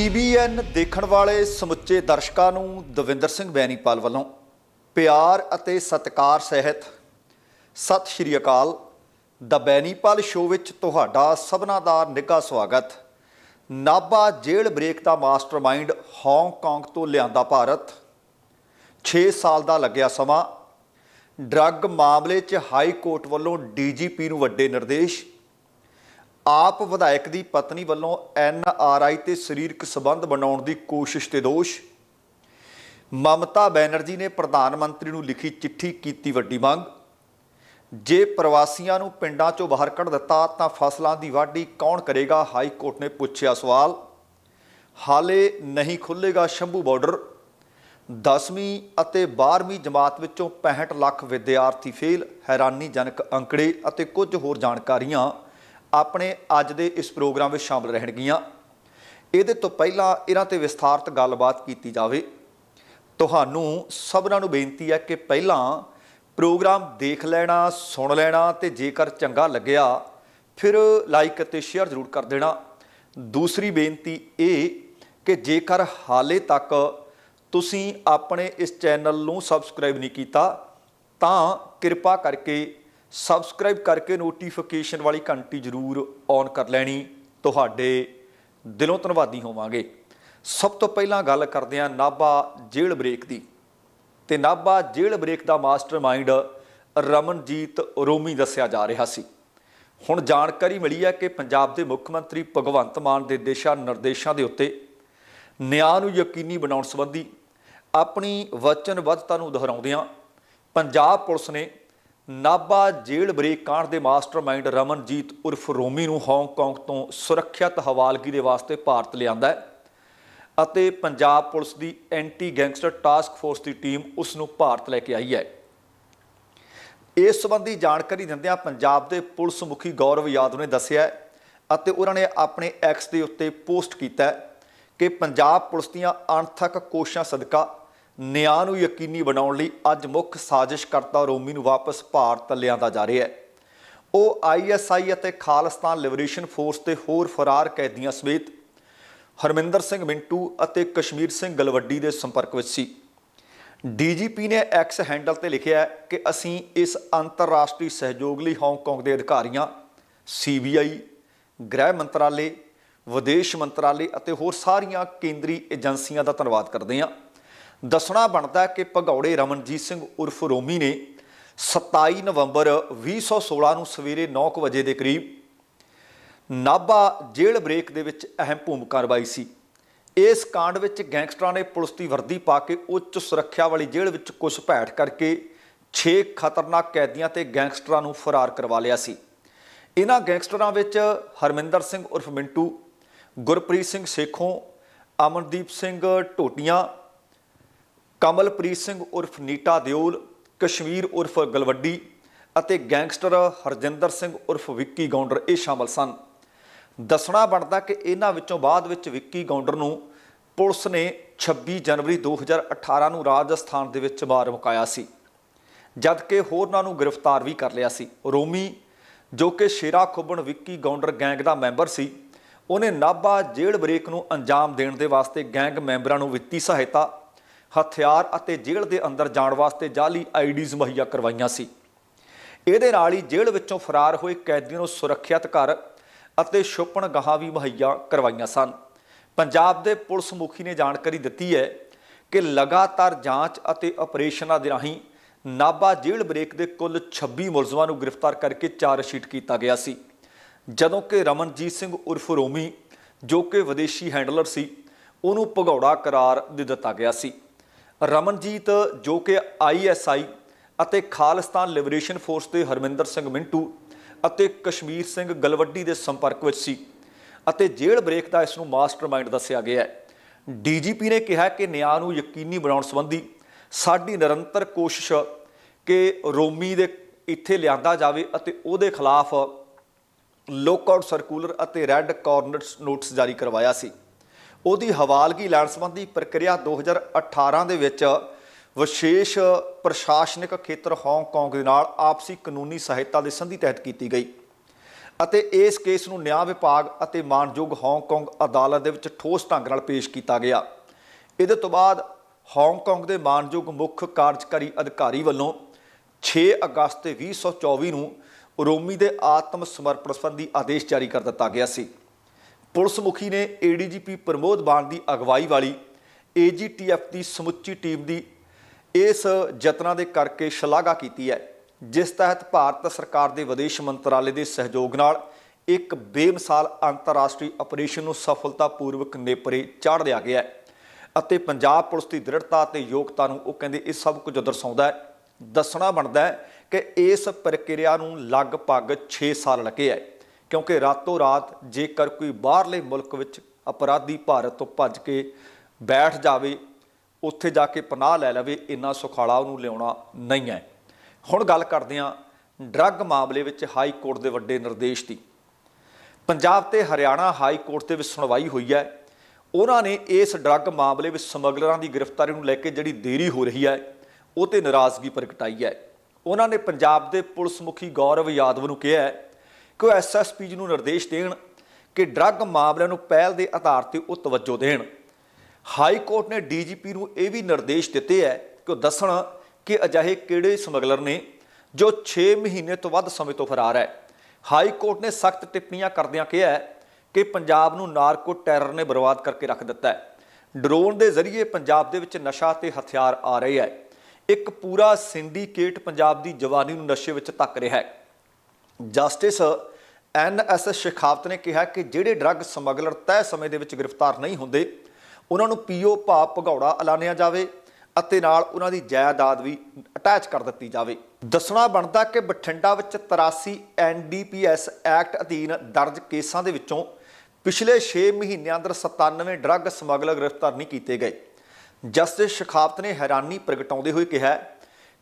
TVN ਦੇਖਣ ਵਾਲੇ ਸਮੁੱਚੇ ਦਰਸ਼ਕਾਂ ਨੂੰ ਦਵਿੰਦਰ ਸਿੰਘ ਬੈਣੀਪਾਲ ਵੱਲੋਂ ਪਿਆਰ ਅਤੇ ਸਤਿਕਾਰ ਸਹਿਤ ਸਤਿ ਸ਼੍ਰੀ ਅਕਾਲ। ਦ ਬੈਣੀਪਾਲ ਸ਼ੋਅ ਵਿੱਚ ਤੁਹਾਡਾ ਸਭਨਾ ਦਾ ਨਿੱਘਾ ਸਵਾਗਤ। ਨਾਭਾ ਜੇਲ੍ਹ ਬ੍ਰੇਕ ਦਾ ਮਾਸਟਰਮਾਈਂਡ ਹਾਂਗਕਾਂਗ ਤੋਂ ਲਿਆਂਦਾ ਭਾਰਤ। 6 ਸਾਲ ਦਾ ਲੱਗਿਆ ਸਮਾਂ। ਡਰੱਗ ਮਾਮਲੇ 'ਚ ਹਾਈ ਕੋਰਟ ਵੱਲੋਂ ਡੀਜੀਪੀ ਨੂੰ ਵੱਡੇ ਨਿਰਦੇਸ਼। ਆਪ ਵਿਧਾਇਕ ਦੀ ਪਤਨੀ ਵੱਲੋਂ ਐਨ ਆਰ ਆਈ ਤੇ ਸਰੀਰਕ ਸਬੰਧ ਬਣਾਉਣ ਦੀ ਕੋਸ਼ਿਸ਼ ਤੇ ਦੋਸ਼। ਮਮਤਾ ਬੈਨਰਜੀ ਨੇ ਪ੍ਰਧਾਨ ਮੰਤਰੀ ਨੂੰ ਲਿਖੀ ਚਿੱਠੀ ਕੀਤੀ ਵੱਡੀ ਮੰਗ। ਜੇ ਪ੍ਰਵਾਸੀਆਂ ਨੂੰ ਪਿੰਡਾਂ 'ਚੋਂ ਬਾਹਰ ਕੱਢ ਦਿੱਤਾ ਤਾਂ ਫਸਲਾਂ ਦੀ ਵਾਢੀ ਕੌਣ ਕਰੇਗਾ? ਹਾਈ ਕੋਰਟ ਨੇ ਪੁੱਛਿਆ ਸਵਾਲ। ਹਾਲੇ ਨਹੀਂ ਖੁੱਲੇਗਾ ਸ਼ੰਭੂ ਬਾਰਡਰ। 10ਵੀਂ ਅਤੇ 12ਵੀਂ ਜਮਾਤ ਵਿੱਚੋਂ 65 ਲੱਖ ਵਿਦਿਆਰਥੀ ਫੇਲ। ਹੈਰਾਨੀਜਨਕ ਅੰਕੜੇ ਅਤੇ ਕੁਝ ਹੋਰ ਜਾਣਕਾਰੀਆਂ। ਆਪਣੇ ਅੱਜ ਦੇ ਇਸ ਪ੍ਰੋਗਰਾਮ ਵਿੱਚ ਸ਼ਾਮਲ ਰਹਿਣਗੀਆਂ। ਇਹਦੇ ਤੋਂ ਪਹਿਲਾਂ ਇਹਨਾਂ ਤੇ ਵਿਸਥਾਰਤ ਗੱਲਬਾਤ ਕੀਤੀ ਜਾਵੇ। ਤੁਹਾਨੂੰ ਸਭਨਾਂ ਨੂੰ ਬੇਨਤੀ ਹੈ ਕਿ ਪਹਿਲਾਂ ਪ੍ਰੋਗਰਾਮ ਦੇਖ ਲੈਣਾ, ਸੁਣ ਲੈਣਾ ਤੇ ਜੇਕਰ ਚੰਗਾ ਲੱਗਿਆ, ਫਿਰ ਲਾਈਕ ਅਤੇ ਸ਼ੇਅਰ ਜ਼ਰੂਰ ਕਰ ਦੇਣਾ। ਦੂਸਰੀ ਬੇਨਤੀ ਇਹ ਕਿ ਜੇਕਰ ਹਾਲੇ ਤੱਕ ਤੁਸੀਂ ਆਪਣੇ ਇਸ ਚੈਨਲ ਨੂੰ ਸਬਸਕ੍ਰਾਈਬ ਨਹੀਂ ਕੀਤਾ, ਤਾਂ ਕਿਰਪਾ ਕਰਕੇ ਸਬਸਕ੍ਰਾਈਬ ਕਰਕੇ ਨੋਟੀਫਿਕੇਸ਼ਨ ਵਾਲੀ ਘੰਟੀ ਜ਼ਰੂਰ ਔਨ ਕਰ ਲੈਣੀ। ਤੁਹਾਡੇ ਦਿਲੋਂ ਧੰਨਵਾਦੀ ਹੋਵਾਂਗੇ। ਸਭ ਤੋਂ ਪਹਿਲਾਂ ਗੱਲ ਕਰਦੇ ਹਾਂ ਨਾਭਾ ਜੇਲ੍ਹ ਬ੍ਰੇਕ ਦੀ। ਤੇ ਨਾਭਾ ਜੇਲ੍ਹ ਬ੍ਰੇਕ ਦਾ ਮਾਸਟਰਮਾਈਂਡ ਰਮਨਜੀਤ ਰੋਮੀ ਦੱਸਿਆ ਜਾ ਰਿਹਾ ਸੀ। ਹੁਣ ਜਾਣਕਾਰੀ ਮਿਲੀ ਹੈ ਕਿ ਪੰਜਾਬ ਦੇ ਮੁੱਖ ਮੰਤਰੀ ਭਗਵੰਤ ਮਾਨ ਦੇ ਦਿਸ਼ਾ ਨਿਰਦੇਸ਼ਾਂ ਦੇ ਉੱਤੇ ਨਿਆਂ ਨੂੰ ਯਕੀਨੀ ਬਣਾਉਣ ਸੰਬੰਧੀ ਆਪਣੀ ਵਚਨਬੱਧਤਾ ਨੂੰ ਦੁਹਰਾਉਂਦਿਆਂ ਪੰਜਾਬ ਪੁਲਿਸ ਨੇ ਨਾਭਾ ਜੇਲ੍ਹ ਬ੍ਰੇਕ ਕਾਂਡ ਦੇ ਮਾਸਟਰਮਾਈਂਡ ਰਮਨਜੀਤ ਉਰਫ ਰੋਮੀ ਨੂੰ ਹਾਂਗਕਾਂਗ ਤੋਂ ਸੁਰੱਖਿਅਤ ਹਵਾਲਗੀ ਦੇ ਵਾਸਤੇ ਭਾਰਤ ਲਿਆਂਦਾ ਹੈ ਅਤੇ ਪੰਜਾਬ ਪੁਲਿਸ ਦੀ ਐਂਟੀ ਗੈਂਗਸਟਰ ਟਾਸਕ ਫੋਰਸ ਦੀ ਟੀਮ ਉਸ ਨੂੰ ਭਾਰਤ ਲੈ ਕੇ ਆਈ ਹੈ। ਇਸ ਸੰਬੰਧੀ ਜਾਣਕਾਰੀ ਦਿੰਦਿਆਂ ਪੰਜਾਬ ਦੇ ਪੁਲਿਸ ਮੁਖੀ ਗੌਰਵ ਯਾਦਵ ਨੇ ਦੱਸਿਆ ਅਤੇ ਉਹਨਾਂ ਨੇ ਆਪਣੇ ਐਕਸ ਦੇ ਉੱਤੇ ਪੋਸਟ ਕੀਤਾ ਕਿ ਪੰਜਾਬ ਪੁਲਿਸ ਦੀਆਂ ਅਣਥੱਕ ਕੋਸ਼ਿਸ਼ਾਂ ਸਦਕਾ ਨਿਆਂ ਨੂੰ ਯਕੀਨੀ ਬਣਾਉਣ ਲਈ ਅੱਜ ਮੁੱਖ ਸਾਜ਼ਿਸ਼ਕਰਤਾ ਰੋਮੀ ਨੂੰ ਵਾਪਸ ਭਾਰਤ ਲਿਆਂਦਾ ਜਾ ਰਿਹਾ ਹੈ। ਉਹ ਆਈਐਸਆਈ ਅਤੇ ਖਾਲਿਸਤਾਨ ਲਿਬਰੇਸ਼ਨ ਫੋਰਸ ਤੇ ਹੋਰ ਫਰਾਰ ਕੈਦੀਆਂ ਸਮੇਤ ਹਰਮਿੰਦਰ ਸਿੰਘ ਮਿੰਟੂ ਅਤੇ ਕਸ਼ਮੀਰ ਸਿੰਘ ਗਲਵੱਡੀ ਦੇ ਸੰਪਰਕ ਵਿੱਚ ਸੀ। ਡੀਜੀਪੀ ਨੇ ਐਕਸ ਹੈਂਡਲ ਤੇ ਲਿਖਿਆ ਕਿ ਅਸੀਂ ਇਸ ਅੰਤਰਰਾਸ਼ਟਰੀ ਸਹਿਯੋਗ ਲਈ ਹਾਂਗਕਾਂਗ ਦੇ ਅਧਿਕਾਰੀਆਂ ਸੀਬੀਆਈ ਗ੍ਰਹਿ ਮੰਤਰਾਲੇ, ਵਿਦੇਸ਼ ਮੰਤਰਾਲੇ ਅਤੇ ਹੋਰ ਸਾਰੀਆਂ ਕੇਂਦਰੀ ਏਜੰਸੀਆਂ ਦਾ ਧੰਨਵਾਦ ਕਰਦੇ ਹਾਂ। ਦੱਸਣਾ ਬਣਦਾ ਕਿ ਭਗੌੜੇ ਰਮਨਜੀਤ ਸਿੰਘ ਉਰਫ ਰੋਮੀ ਨੇ 27 ਨਵੰਬਰ 2016 ਨੂੰ ਸਵੇਰੇ 9:00 ਵਜੇ ਦੇ ਕਰੀਬ ਨਾਭਾ ਜੇਲ੍ਹ ਬ੍ਰੇਕ ਦੇ ਵਿੱਚ ਅਹਿਮ ਭੂਮਿਕਾ ਨਿਭਾਈ ਸੀ। ਇਸ ਕਾਂਡ ਵਿੱਚ ਗੈਂਗਸਟਰਾਂ ਨੇ ਪੁਲਿਸ ਦੀ ਵਰਦੀ ਪਾ ਕੇ ਉੱਚ ਸੁਰੱਖਿਆ ਵਾਲੀ ਜੇਲ੍ਹ ਵਿੱਚ ਘੁਸਪੈਠ ਕਰਕੇ 6 ਖਤਰਨਾਕ ਕੈਦੀਆਂ ਤੇ ਗੈਂਗਸਟਰਾਂ ਨੂੰ ਫਰਾਰ ਕਰਵਾ ਲਿਆ ਸੀ। ਇਹਨਾਂ ਗੈਂਗਸਟਰਾਂ ਵਿੱਚ ਹਰਮਿੰਦਰ ਸਿੰਘ ਉਰਫ ਮਿੰਟੂ, ਗੁਰਪ੍ਰੀਤ ਸਿੰਘ ਸੇਖੋਂ, ਅਮਨਦੀਪ ਸਿੰਘ ਟੋਟੀਆਂ ਕਮਲਪ੍ਰੀਤ ਸਿੰਘ ਉਰਫ ਨੀਟਾ ਦਿਓਲ, ਕਸ਼ਮੀਰ ਉਰਫ ਗਲਵੱਡੀ ਅਤੇ ਗੈਂਗਸਟਰ ਹਰਜਿੰਦਰ ਸਿੰਘ ਉਰਫ ਵਿੱਕੀ ਗੌਂਡਰ ਇਹ ਸ਼ਾਮਲ ਸਨ। ਦੱਸਣਾ ਬਣਦਾ ਕਿ ਇਹਨਾਂ ਵਿੱਚੋਂ ਬਾਅਦ ਵਿੱਚ ਵਿੱਕੀ ਗੌਂਡਰ ਨੂੰ ਪੁਲਿਸ ਨੇ 26 ਜਨਵਰੀ 2018 ਨੂੰ ਰਾਜਸਥਾਨ ਦੇ ਵਿੱਚ ਮਾਰ ਮੁਕਾਇਆ ਸੀ, ਜਦਕਿ ਹੋਰਨਾਂ ਨੂੰ ਗ੍ਰਿਫਤਾਰ ਵੀ ਕਰ ਲਿਆ ਸੀ। ਰੋਮੀ, ਜੋ ਕਿ ਸ਼ੇਰਾ ਖੁੱਬਣ ਵਿੱਕੀ ਗੌਂਡਰ ਗੈਂਗ ਦਾ ਮੈਂਬਰ ਸੀ, ਉਹਨੇ ਨਾਭਾ ਜੇਲ੍ਹ ਬ੍ਰੇਕ ਨੂੰ ਅੰਜਾਮ ਦੇਣ ਦੇ ਵਾਸਤੇ ਗੈਂਗ ਮੈਂਬਰਾਂ ਨੂੰ ਵਿੱਤੀ ਸਹਾਇਤਾ ਹਥਿਆਰ ਅਤੇ ਜੇਲ੍ਹ ਦੇ ਅੰਦਰ ਜਾਣ ਵਾਸਤੇ ਜਾਲੀ ਆਈਡੀਜ਼ ਮੁਹੱਈਆ ਕਰਵਾਈਆਂ ਸੀ। ਇਹਦੇ ਨਾਲ ਹੀ ਜੇਲ੍ਹ ਵਿੱਚੋਂ ਫਰਾਰ ਹੋਏ ਕੈਦੀਆਂ ਨੂੰ ਸੁਰੱਖਿਅਤ ਘਰ ਅਤੇ ਛੁਪਣ ਗਾਹਾਂ ਵੀ ਮੁਹੱਈਆ ਕਰਵਾਈਆਂ ਸਨ। ਪੰਜਾਬ ਦੇ ਪੁਲਿਸ ਮੁਖੀ ਨੇ ਜਾਣਕਾਰੀ ਦਿੱਤੀ ਹੈ ਕਿ ਲਗਾਤਾਰ ਜਾਂਚ ਅਤੇ ਆਪਰੇਸ਼ਨਾਂ ਦੇ ਰਾਹੀਂ ਨਾਭਾ ਜੇਲ੍ਹ ਬ੍ਰੇਕ ਦੇ ਕੁੱਲ 26 ਮੁਲਜ਼ਮਾਂ ਨੂੰ ਗ੍ਰਿਫਤਾਰ ਕਰਕੇ ਚਾਰਜ ਸ਼ੀਟ ਕੀਤਾ ਗਿਆ ਸੀ। ਜਦੋਂ ਕਿ ਰਮਨਜੀਤ ਸਿੰਘ ਉਰਫ ਰੋਮੀ, ਜੋ ਕਿ ਵਿਦੇਸ਼ੀ ਹੈਂਡਲਰ ਸੀ, ਉਹਨੂੰ ਭਗੌੜਾ ਕਰਾਰ ਦੇ ਦਿੱਤਾ ਗਿਆ ਸੀ। ਰਮਨਜੀਤ ਜੋ ਕਿ ਆਈਐਸਆਈ ਅਤੇ ਖਾਲਿਸਤਾਨ ਲਿਬਰੇਸ਼ਨ ਫੋਰਸ ਦੇ ਹਰਮਿੰਦਰ ਸਿੰਘ ਮਿੰਟੂ ਅਤੇ ਕਸ਼ਮੀਰ ਸਿੰਘ ਗਲਵੱਡੀ ਦੇ ਸੰਪਰਕ ਵਿੱਚ ਸੀ ਅਤੇ ਜੇਲ੍ਹ ਬ੍ਰੇਕ ਦਾ ਇਸ ਨੂੰ ਮਾਸਟਰਮਾਈਂਡ ਦੱਸਿਆ ਗਿਆ ਹੈ। ਡੀਜੀਪੀ ਨੇ ਕਿਹਾ ਕਿ ਨਿਆਂ ਨੂੰ ਯਕੀਨੀ ਬਣਾਉਣ ਸੰਬੰਧੀ ਸਾਡੀ ਨਿਰੰਤਰ ਕੋਸ਼ਿਸ਼ ਕਿ ਰੋਮੀ ਦੇ ਇੱਥੇ ਲਿਆਂਦਾ ਜਾਵੇ ਅਤੇ ਉਹਦੇ ਖਿਲਾਫ ਲੋਕਆਊਟ ਸਰਕੂਲਰ ਅਤੇ ਰੈੱਡ ਕਾਰਨਰਸ ਨੋਟਿਸ ਜਾਰੀ ਕਰਵਾਇਆ ਸੀ। ਉਹਦੀ ਹਵਾਲਗੀ ਲੈਣ ਸੰਬੰਧੀ ਪ੍ਰਕਿਰਿਆ 2018 ਦੇ ਵਿੱਚ ਵਿਸ਼ੇਸ਼ ਪ੍ਰਸ਼ਾਸਨਿਕ ਖੇਤਰ ਹਾਂਗਕਾਂਗ ਦੇ ਨਾਲ ਆਪਸੀ ਕਾਨੂੰਨੀ ਸਹਾਇਤਾ ਦੇ ਸੰਧੀ ਤਹਿਤ ਕੀਤੀ ਗਈ ਅਤੇ ਇਸ ਕੇਸ ਨੂੰ ਨਿਆਂ ਵਿਭਾਗ ਅਤੇ ਮਾਨਯੋਗ ਹਾਂਗਕਾਂਗ ਅਦਾਲਤ ਦੇ ਵਿੱਚ ਠੋਸ ਢੰਗ ਨਾਲ ਪੇਸ਼ ਕੀਤਾ ਗਿਆ। ਇਹਦੇ ਤੋਂ ਬਾਅਦ ਹਾਂਗਕਾਂਗ ਦੇ ਮਾਨਯੋਗ ਮੁੱਖ ਕਾਰਜਕਾਰੀ ਅਧਿਕਾਰੀ ਵੱਲੋਂ 6 ਅਗਸਤ 2024 ਨੂੰ ਰੋਮੀ ਦੇ ਆਤਮ ਸਮਰਪਣ ਸੰਬੰਧੀ ਆਦੇਸ਼ ਜਾਰੀ ਕਰ ਦਿੱਤਾ ਗਿਆ ਸੀ। ਪੁਲਿਸ ਮੁਖੀ ਨੇ ਏਡੀਜੀਪੀ ਪ੍ਰਮੋਦ ਬਾਣ ਦੀ ਅਗਵਾਈ ਵਾਲੀ ਏਜੀਟੀਐਫ ਦੀ ਸਮੁੱਚੀ ਟੀਮ ਦੀ ਇਸ ਯਤਨਾਂ ਦੇ ਕਰਕੇ ਸ਼ਲਾਘਾ ਕੀਤੀ ਹੈ, ਜਿਸ ਤਹਿਤ ਭਾਰਤ ਸਰਕਾਰ ਦੇ ਵਿਦੇਸ਼ ਮੰਤਰਾਲੇ ਦੇ ਸਹਿਯੋਗ ਨਾਲ ਇੱਕ ਬੇਮਿਸਾਲ ਅੰਤਰਰਾਸ਼ਟਰੀ ਆਪਰੇਸ਼ਨ ਨੂੰ ਸਫਲਤਾਪੂਰਵਕ ਨੇਪਰੇ ਚਾੜ ਲਿਆ ਗਿਆ ਹੈ ਅਤੇ ਪੰਜਾਬ ਪੁਲਿਸ ਦੀ ਦ੍ਰਿੜਤਾ ਤੇ ਯੋਗਤਾ ਨੂੰ ਉਹ ਕਹਿੰਦੇ ਇਹ ਸਭ ਕੁਝ ਦਰਸਾਉਂਦਾ ਹੈ। ਦੱਸਣਾ ਬਣਦਾ ਹੈ ਕਿ ਇਸ ਪ੍ਰਕਿਰਿਆ ਨੂੰ ਲਗਭਗ 6 ਸਾਲ ਲੱਗੇ ਹੈ। ਕਿਉਂਕਿ ਰਾਤੋਂ ਰਾਤ ਜੇਕਰ ਕੋਈ ਬਾਹਰਲੇ ਮੁਲਕ ਵਿੱਚ ਅਪਰਾਧੀ ਭਾਰਤ ਤੋਂ ਭੱਜ ਕੇ ਬੈਠ ਜਾਵੇ, ਉੱਥੇ ਜਾ ਕੇ ਪਨਾਹ ਲੈ ਲਵੇ, ਇੰਨਾ ਸੁਖਾਲਾ ਉਹਨੂੰ ਲਿਆਉਣਾ ਨਹੀਂ ਹੈ। ਹੁਣ ਗੱਲ ਕਰਦੇ ਹਾਂ ਡਰੱਗ ਮਾਮਲੇ ਵਿੱਚ ਹਾਈ ਕੋਰਟ ਦੇ ਵੱਡੇ ਨਿਰਦੇਸ਼ ਦੀ। ਪੰਜਾਬ ਤੇ ਹਰਿਆਣਾ ਹਾਈ ਕੋਰਟ ਦੇ ਵਿੱਚ ਸੁਣਵਾਈ ਹੋਈ ਹੈ। ਉਹਨਾਂ ਨੇ ਇਸ ਡਰੱਗ ਮਾਮਲੇ ਵਿੱਚ ਸਮਗਲਰਾਂ ਦੀ ਗ੍ਰਿਫਤਾਰੀ ਨੂੰ ਲੈ ਕੇ ਜਿਹੜੀ ਦੇਰੀ ਹੋ ਰਹੀ ਹੈ, ਉਹ ਤੇ ਨਾਰਾਜ਼ਗੀ ਪ੍ਰਗਟਾਈ ਹੈ। ਉਹਨਾਂ ਨੇ ਪੰਜਾਬ ਦੇ ਪੁਲਿਸ ਮੁਖੀ ਗੌਰਵ ਯਾਦਵ ਨੂੰ ਕਿਹਾ ਹੈ ਕਿ ਉਹ ਐਸਐਸਪੀ ਜੀ ਨੂੰ ਨਿਰਦੇਸ਼ ਦੇਣ ਕਿ ਡਰੱਗ ਮਾਮਲਿਆਂ ਨੂੰ ਪਹਿਲ ਦੇ ਆਧਾਰ ਤੇ ਉਹ ਤਵੱਜੋ ਦੇਣ। ਹਾਈ ਕੋਰਟ ਨੇ ਡੀਜੀਪੀ ਨੂੰ ਇਹ ਵੀ ਨਿਰਦੇਸ਼ ਦਿੱਤੇ ਹੈ ਕਿ ਉਹ ਦੱਸਣ ਕਿ ਅਜਿਹੇ ਕਿਹੜੇ ਸਮਗਲਰ ਨੇ ਜੋ 6 ਮਹੀਨੇ ਤੋਂ ਵੱਧ ਸਮੇਂ ਤੋਂ ਫਰਾਰ ਹੈ। ਹਾਈ ਕੋਰਟ ਨੇ ਸਖਤ ਟਿੱਪਣੀਆਂ ਕਰਦਿਆਂ ਕਿਹਾ ਕਿ ਪੰਜਾਬ ਨੂੰ ਨਾਰਕੋ ਟੈਰਰ ਨੇ ਬਰਬਾਦ ਕਰਕੇ ਰੱਖ ਦਿੱਤਾ ਹੈ। ਡਰੋਨ ਦੇ ਜ਼ਰੀਏ ਪੰਜਾਬ ਦੇ ਵਿੱਚ ਨਸ਼ਾ ਤੇ ਹਥਿਆਰ ਆ ਰਹੇ ਹੈ। ਇੱਕ ਪੂਰਾ ਸਿੰਡੀਕੇਟ ਪੰਜਾਬ ਦੀ ਜਵਾਨੀ ਨੂੰ ਨਸ਼ੇ ਵਿੱਚ ਧੱਕ ਰਿਹਾ ਹੈ। ਜਸਟਿਸ ਐਨ ਐਸ ਸ਼ਿਖਾਵਤ ਨੇ ਕਿਹਾ ਕਿ ਜਿਹੜੇ ਡਰੱਗ ਸਮਗਲਰ ਤੈਅ ਸਮੇਂ ਦੇ ਵਿੱਚ ਗ੍ਰਿਫਤਾਰ ਨਹੀਂ ਹੁੰਦੇ, ਉਹਨਾਂ ਨੂੰ ਪੀਓ, ਭਾਵ ਭਗੌੜਾ ਐਲਾਨਿਆ ਜਾਵੇ ਅਤੇ ਨਾਲ ਉਹਨਾਂ ਦੀ ਜਾਇਦਾਦ ਵੀ ਅਟੈਚ ਕਰ ਦਿੱਤੀ ਜਾਵੇ। ਦੱਸਣਾ ਬਣਦਾ ਕਿ ਬਠਿੰਡਾ ਵਿੱਚ 83 ਐਨਡੀਪੀਐਸ ਐਕਟ ਅਧੀਨ ਦਰਜ ਕੇਸਾਂ ਦੇ ਵਿੱਚੋਂ ਪਿਛਲੇ 6 ਮਹੀਨਿਆਂ ਅੰਦਰ 97 ਡਰੱਗ ਸਮਗਲਰ ਗ੍ਰਿਫਤਾਰ ਨਹੀਂ ਕੀਤੇ ਗਏ। ਜਸਟਿਸ ਸ਼ਿਖਾਵਤ ਨੇ ਹੈਰਾਨੀ ਪ੍ਰਗਟਾਉਂਦੇ ਹੋਏ ਕਿਹਾ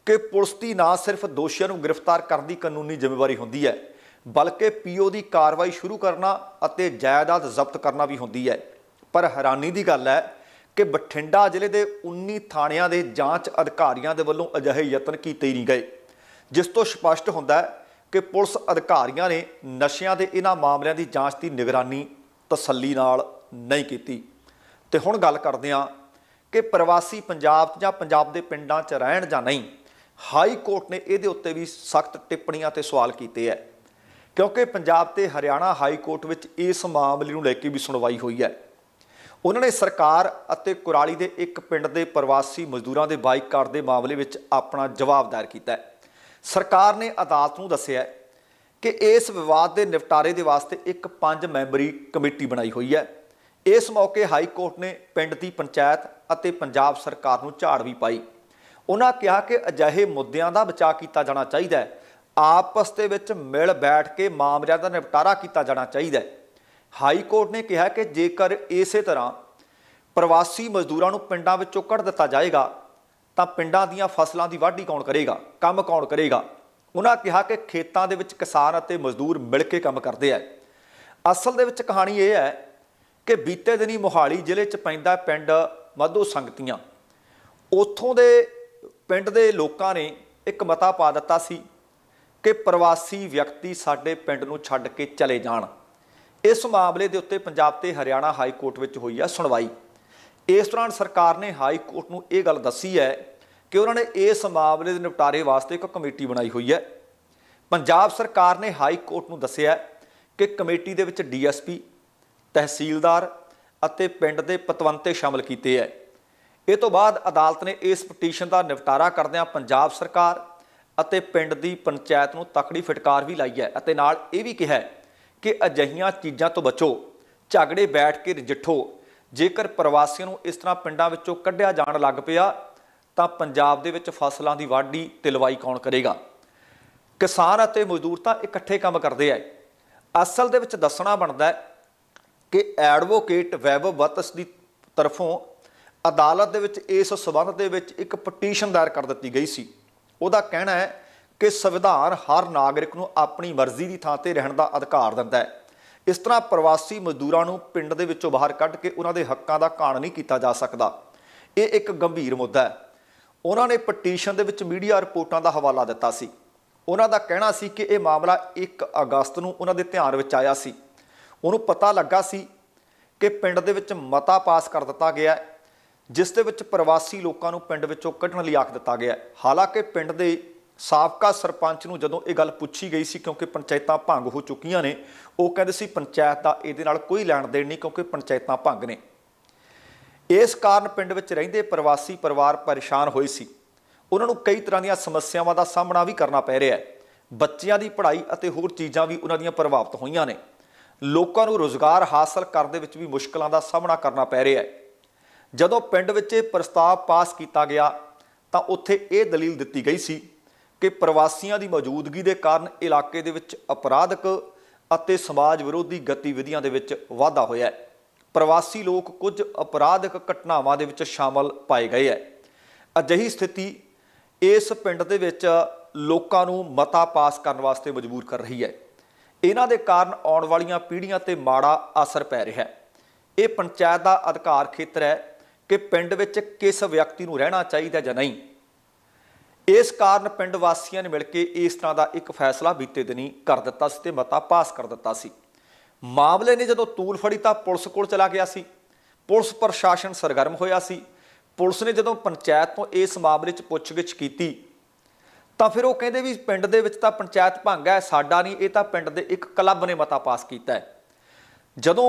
ਕਿ ਪੁਲਿਸ ਦੀ ਨਾ ਸਿਰਫ ਦੋਸ਼ੀਆਂ ਨੂੰ ਗ੍ਰਿਫਤਾਰ ਕਰਨ ਦੀ ਕਾਨੂੰਨੀ ਜ਼ਿੰਮੇਵਾਰੀ ਹੁੰਦੀ ਹੈ, ਬਲਕਿ ਪੀਓ ਦੀ ਕਾਰਵਾਈ ਸ਼ੁਰੂ ਕਰਨਾ ਅਤੇ ਜਾਇਦਾਦ ਜ਼ਬਤ ਕਰਨਾ ਵੀ ਹੁੰਦੀ ਹੈ। ਪਰ ਹੈਰਾਨੀ ਦੀ ਗੱਲ ਹੈ ਕਿ ਬਠਿੰਡਾ ਜ਼ਿਲ੍ਹੇ ਦੇ 19 ਥਾਣਿਆਂ ਦੇ ਜਾਂਚ ਅਧਿਕਾਰੀਆਂ ਦੇ ਵੱਲੋਂ ਅਜਿਹੇ ਯਤਨ ਕੀਤੇ ਹੀ ਨਹੀਂ ਗਏ, ਜਿਸ ਤੋਂ ਸਪਸ਼ਟ ਹੁੰਦਾ ਹੈ ਕਿ ਪੁਲਿਸ ਅਧਿਕਾਰੀਆਂ ਨੇ ਨਸ਼ਿਆਂ ਦੇ ਇਹਨਾਂ ਮਾਮਲਿਆਂ ਦੀ ਜਾਂਚ ਦੀ ਨਿਗਰਾਨੀ ਤਸੱਲੀ ਨਾਲ ਨਹੀਂ ਕੀਤੀ। ਤੇ ਹੁਣ ਗੱਲ ਕਰਦੇ ਹਾਂ ਕਿ ਪ੍ਰਵਾਸੀ ਪੰਜਾਬ ਜਾਂ ਪੰਜਾਬ ਦੇ ਪਿੰਡਾਂ 'ਚ ਰਹਿਣ ਜਾਂ ਨਹੀਂ ਹਾਈ ਕੋਰਟ ਨੇ ਇਹਦੇ ਉੱਤੇ ਵੀ ਸਖਤ ਟਿੱਪਣੀਆਂ ਤੇ ਸਵਾਲ ਕੀਤੇ ਹੈ ਕਿਉਂਕਿ ਪੰਜਾਬ ਤੇ ਹਰਿਆਣਾ ਹਾਈ ਕੋਰਟ ਵਿੱਚ ਇਸ ਮਾਮਲੇ ਨੂੰ ਲੈ ਕੇ ਵੀ ਸੁਣਵਾਈ ਹੋਈ ਹੈ ਉਹਨਾਂ ਨੇ ਸਰਕਾਰ ਅਤੇ ਕੁਰਾਲੀ ਦੇ ਇੱਕ ਪਿੰਡ ਦੇ ਪ੍ਰਵਾਸੀ ਮਜ਼ਦੂਰਾਂ ਦੇ ਬਾਈਕਾਟ ਦੇ ਮਾਮਲੇ ਵਿੱਚ ਆਪਣਾ ਜਵਾਬ ਦਾਇਰ ਕੀਤਾ ਹੈ ਸਰਕਾਰ ਨੇ ਅਦਾਲਤ ਨੂੰ ਦੱਸਿਆ ਕਿ ਇਸ ਵਿਵਾਦ ਦੇ ਨਿਪਟਾਰੇ ਦੇ ਵਾਸਤੇ ਇੱਕ ਪੰਜ ਮੈਂਬਰੀ ਕਮੇਟੀ ਬਣਾਈ ਹੋਈ ਹੈ ਇਸ ਮੌਕੇ ਹਾਈ ਕੋਰਟ ਨੇ ਪਿੰਡ ਦੀ ਪੰਚਾਇਤ ਅਤੇ ਪੰਜਾਬ ਸਰਕਾਰ ਨੂੰ ਝਾੜ ਵੀ ਪਾਈ। ਉਹਨਾਂ ਕਿਹਾ ਕਿ ਅਜਿਹੇ ਮੁੱਦਿਆਂ ਦਾ ਬਚਾਅ ਕੀਤਾ ਜਾਣਾ ਚਾਹੀਦਾ ਹੈ। ਆਪਸ ਦੇ ਵਿੱਚ ਮਿਲ ਬੈਠ ਕੇ ਮਾਮਲਿਆਂ ਦਾ ਨਿਪਟਾਰਾ ਕੀਤਾ ਜਾਣਾ ਚਾਹੀਦਾ ਹੈ। ਹਾਈ ਕੋਰਟ ਨੇ ਕਿਹਾ ਕਿ ਜੇਕਰ ਇਸੇ ਤਰ੍ਹਾਂ ਪ੍ਰਵਾਸੀ ਮਜ਼ਦੂਰਾਂ ਨੂੰ ਪਿੰਡਾਂ ਵਿੱਚੋਂ ਕੱਢ ਦਿੱਤਾ ਜਾਏਗਾ, ਤਾਂ ਪਿੰਡਾਂ ਦੀਆਂ ਫਸਲਾਂ ਦੀ ਵਾਢੀ ਕੌਣ ਕਰੇਗਾ, ਕੰਮ ਕੌਣ ਕਰੇਗਾ? ਉਹਨਾਂ ਕਿਹਾ ਕਿ ਖੇਤਾਂ ਦੇ ਵਿੱਚ ਕਿਸਾਨ ਅਤੇ ਮਜ਼ਦੂਰ ਮਿਲ ਕੇ ਕੰਮ ਕਰਦੇ ਆ। ਅਸਲ ਦੇ ਵਿੱਚ ਕਹਾਣੀ ਇਹ ਹੈ ਕਿ ਬੀਤੇ ਦਿਨੀ ਮੋਹਾਲੀ ਜ਼ਿਲ੍ਹੇ 'ਚ ਪੈਂਦਾ ਪਿੰਡ ਮਾਧੋ ਸੰਗਤੀਆਂ। ਉੱਥੋਂ ਦੇ ਪਿੰਡ ਦੇ ਲੋਕਾਂ ਨੇ ਇੱਕ ਮਤਾ ਪਾ ਦਿੱਤਾ ਸੀ ਕਿ ਪ੍ਰਵਾਸੀ ਵਿਅਕਤੀ ਸਾਡੇ ਪਿੰਡ ਨੂੰ ਛੱਡ ਕੇ ਚਲੇ ਜਾਣ। ਇਸ ਮਾਮਲੇ ਦੇ ਉੱਤੇ ਪੰਜਾਬ ਤੇ ਹਰਿਆਣਾ ਹਾਈ ਕੋਰਟ ਵਿੱਚ ਹੋਈ ਹੈ ਸੁਣਵਾਈ। ਇਸ ਦੌਰਾਨ ਸਰਕਾਰ ਨੇ ਹਾਈ ਕੋਰਟ ਨੂੰ ਇਹ ਗੱਲ ਦੱਸੀ ਹੈ ਕਿ ਉਹਨਾਂ ਨੇ ਇਸ ਮਾਮਲੇ ਦੇ ਨਿਪਟਾਰੇ ਵਾਸਤੇ ਇੱਕ ਕਮੇਟੀ ਬਣਾਈ ਹੋਈ ਹੈ। ਪੰਜਾਬ ਸਰਕਾਰ ਨੇ ਹਾਈ ਕੋਰਟ ਨੂੰ ਦੱਸਿਆ ਕਿ ਕਮੇਟੀ ਦੇ ਵਿੱਚ ਡੀਐਸਪੀ, ਤਹਿਸੀਲਦਾਰ ਅਤੇ ਪਿੰਡ ਦੇ ਪਤਵੰਤੇ ਸ਼ਾਮਲ ਕੀਤੇ ਹੈ। ਇਹ ਤੋਂ ਬਾਅਦ ਅਦਾਲਤ ਨੇ ਇਸ ਪਟੀਸ਼ਨ ਦਾ ਨਿਪਟਾਰਾ ਕਰਦਿਆਂ ਪੰਜਾਬ ਸਰਕਾਰ ਅਤੇ ਪਿੰਡ ਦੀ ਪੰਚਾਇਤ ਨੂੰ ਤਕੜੀ ਫਟਕਾਰ ਵੀ ਲਾਈ ਹੈ ਅਤੇ ਨਾਲ ਇਹ ਵੀ ਕਿਹਾ ਕਿ ਅਜਿਹੀਆਂ ਚੀਜ਼ਾਂ ਤੋਂ ਬਚੋ, ਝਗੜੇ ਬੈਠ ਕੇ ਨਜਿੱਠੋ। ਜੇਕਰ ਪ੍ਰਵਾਸੀਆਂ ਨੂੰ ਇਸ ਤਰ੍ਹਾਂ ਪਿੰਡਾਂ ਵਿੱਚੋਂ ਕੱਢਿਆ ਜਾਣ ਲੱਗ ਪਿਆ, ਤਾਂ ਪੰਜਾਬ ਦੇ ਵਿੱਚ ਫਸਲਾਂ ਦੀ ਵਾਢੀ ਤੇ ਲਵਾਈ ਕੌਣ ਕਰੇਗਾ? ਕਿਸਾਨ ਅਤੇ ਮਜ਼ਦੂਰ ਤਾਂ ਇਕੱਠੇ ਕੰਮ ਕਰਦੇ ਆ ਅਸਲ ਦੇ ਵਿੱਚ ਦੱਸਣਾ ਬਣਦਾ ਕਿ ਐਡਵੋਕੇਟ ਵੈਭਵ ਵਤਸ ਦੀ ਤਰਫੋਂ ਅਦਾਲਤ ਦੇ ਵਿੱਚ, ਇਸ ਸਬੰਧ ਦੇ ਵਿੱਚ ਇੱਕ ਪਟੀਸ਼ਨ ਦਾਇਰ ਕਰ ਦਿੱਤੀ ਗਈ ਸੀ। ਉਹਦਾ ਕਹਿਣਾ ਹੈ ਕਿ ਸੰਵਿਧਾਨ ਹਰ ਨਾਗਰਿਕ ਨੂੰ ਆਪਣੀ ਮਰਜ਼ੀ ਦੀ ਥਾਂ ਤੇ ਰਹਿਣ ਦਾ ਅਧਿਕਾਰ ਦਿੰਦਾ ਹੈ। ਇਸ ਤਰ੍ਹਾਂ ਪ੍ਰਵਾਸੀ ਮਜ਼ਦੂਰਾਂ ਨੂੰ ਪਿੰਡ ਦੇ ਵਿੱਚੋਂ ਬਾਹਰ ਕੱਢ ਕੇ ਉਹਨਾਂ ਦੇ ਹੱਕਾਂ ਦਾ ਘਾਣ ਨਹੀਂ ਕੀਤਾ ਜਾ ਸਕਦਾ। ਇਹ ਇੱਕ ਗੰਭੀਰ ਮੁੱਦਾ ਹੈ। ਉਹਨਾਂ ਨੇ ਪਟੀਸ਼ਨ ਦੇ ਵਿੱਚ ਮੀਡੀਆ ਰਿਪੋਰਟਾਂ ਦਾ ਹਵਾਲਾ ਦਿੱਤਾ ਸੀ। ਉਹਨਾਂ ਦਾ ਕਹਿਣਾ ਸੀ ਕਿ ਇਹ ਮਾਮਲਾ 1 ਅਗਸਤ ਨੂੰ ਉਹਨਾਂ ਦੇ ਧਿਆਨ ਵਿੱਚ ਆਇਆ ਸੀ। ਉਹਨੂੰ ਪਤਾ ਲੱਗਾ ਸੀ ਕਿ ਪਿੰਡ ਦੇ ਵਿੱਚ ਮਤਾ ਪਾਸ ਕਰ ਦਿੱਤਾ ਗਿਆ ਜਿਸ ਦੇ ਵਿੱਚ ਪ੍ਰਵਾਸੀ ਲੋਕਾਂ ਨੂੰ ਪਿੰਡ ਵਿੱਚੋਂ ਕੱਢਣ ਲਈ ਆਖ ਦਿੱਤਾ ਗਿਆ ਹਾਲਾਂਕਿ ਪਿੰਡ ਦੇ ਸਾਬਕਾ ਸਰਪੰਚ ਨੂੰ ਜਦੋਂ ਇਹ ਗੱਲ ਪੁੱਛੀ ਗਈ ਸੀ, ਕਿਉਂਕਿ ਪੰਚਾਇਤਾਂ ਭੰਗ ਹੋ ਚੁੱਕੀਆਂ ਨੇ, ਉਹ ਕਹਿੰਦੇ ਸੀ ਪੰਚਾਇਤ ਦਾ ਇਹਦੇ ਨਾਲ ਕੋਈ ਲੈਣ ਦੇਣ ਨਹੀਂ, ਕਿਉਂਕਿ ਪੰਚਾਇਤਾਂ ਭੰਗ ਨੇ। ਇਸ ਕਾਰਨ ਪਿੰਡ ਵਿੱਚ ਰਹਿੰਦੇ ਪ੍ਰਵਾਸੀ ਪਰਿਵਾਰ ਪਰੇਸ਼ਾਨ ਹੋਏ ਸੀ। ਉਹਨਾਂ ਨੂੰ ਕਈ ਤਰ੍ਹਾਂ ਦੀਆਂ ਸਮੱਸਿਆਵਾਂ ਦਾ ਸਾਹਮਣਾ ਵੀ ਕਰਨਾ ਪੈ ਰਿਹਾ ਹੈ। ਬੱਚਿਆਂ ਦੀ ਪੜ੍ਹਾਈ ਅਤੇ ਹੋਰ ਚੀਜ਼ਾਂ ਵੀ ਉਹਨਾਂ ਦੀਆਂ ਪ੍ਰਭਾਵਿਤ ਹੋਈਆਂ ਨੇ। ਲੋਕਾਂ ਨੂੰ ਰੋਜ਼ਗਾਰ ਹਾਸਲ ਕਰਨ ਦੇ ਵਿੱਚ ਵੀ ਮੁਸ਼ਕਲਾਂ ਦਾ ਸਾਹਮਣਾ ਕਰਨਾ ਪੈ ਰਿਹਾ ਹੈ। ਜਦੋਂ ਪਿੰਡ ਵਿੱਚ ਇਹ ਪ੍ਰਸਤਾਵ ਪਾਸ ਕੀਤਾ ਗਿਆ, ਤਾਂ ਉੱਥੇ ਇਹ ਦਲੀਲ ਦਿੱਤੀ ਗਈ ਸੀ ਕਿ ਪ੍ਰਵਾਸੀਆਂ ਦੀ ਮੌਜੂਦਗੀ ਦੇ ਕਾਰਨ ਇਲਾਕੇ ਦੇ ਵਿੱਚ ਅਪਰਾਧਕ ਅਤੇ ਸਮਾਜ ਵਿਰੋਧੀ ਗਤੀਵਿਧੀਆਂ ਦੇ ਵਿੱਚ ਵਾਧਾ ਹੋਇਆ ਹੈ। ਪ੍ਰਵਾਸੀ ਲੋਕ ਕੁਝ ਅਪਰਾਧਕ ਘਟਨਾਵਾਂ ਦੇ ਵਿੱਚ ਸ਼ਾਮਲ ਪਾਏ ਗਏ ਹੈ। ਅਜਿਹੀ ਸਥਿਤੀ ਇਸ ਪਿੰਡ ਦੇ ਵਿੱਚ ਲੋਕਾਂ ਨੂੰ ਮਤਾ ਪਾਸ ਕਰਨ ਵਾਸਤੇ ਮਜਬੂਰ ਕਰ ਰਹੀ ਹੈ। ਇਹਨਾਂ ਦੇ ਕਾਰਨ ਆਉਣ ਵਾਲੀਆਂ ਪੀੜ੍ਹੀਆਂ ਤੇ ਮਾੜਾ ਅਸਰ ਪੈ ਰਿਹਾ ਹੈ। ਇਹ ਪੰਚਾਇਤ ਦਾ ਅਧਿਕਾਰ ਖੇਤਰ ਹੈ ਕਿ ਪਿੰਡ ਵਿੱਚ ਕਿਸ ਵਿਅਕਤੀ ਨੂੰ ਰਹਿਣਾ ਚਾਹੀਦਾ ਜਾਂ ਨਹੀਂ। ਇਸ ਕਾਰਨ ਪਿੰਡ ਵਾਸੀਆਂ ਨੇ ਮਿਲ ਕੇ ਇਸ ਤਰ੍ਹਾਂ ਦਾ ਇੱਕ ਫੈਸਲਾ ਬੀਤੇ ਦਿਨੀ ਕਰ ਦਿੱਤਾ ਸੀ ਤੇ ਮਤਾ ਪਾਸ ਕਰ ਦਿੱਤਾ ਸੀ। ਮਾਮਲੇ ਨੇ ਜਦੋਂ ਤੂਲ ਫੜੀ ਤਾਂ ਪੁਲਿਸ ਕੋਲ ਚਲਾ ਗਿਆ ਸੀ। ਪੁਲਿਸ ਪ੍ਰਸ਼ਾਸਨ ਸਰਗਰਮ ਹੋਇਆ ਸੀ। ਪੁਲਿਸ ਨੇ ਜਦੋਂ ਪੰਚਾਇਤ ਤੋਂ ਇਸ ਮਾਮਲੇ 'ਚ ਪੁੱਛਗਿੱਛ ਕੀਤੀ, ਤਾਂ ਫਿਰ ਉਹ ਕਹਿੰਦੇ ਵੀ ਪਿੰਡ ਦੇ ਵਿੱਚ ਤਾਂ ਪੰਚਾਇਤ ਭੰਗ ਹੈ, ਸਾਡਾ ਨਹੀਂ, ਇਹ ਤਾਂ ਪਿੰਡ ਦੇ ਇੱਕ ਕਲੱਬ ਨੇ ਮਤਾ ਪਾਸ ਕੀਤਾ ਹੈ। ਜਦੋਂ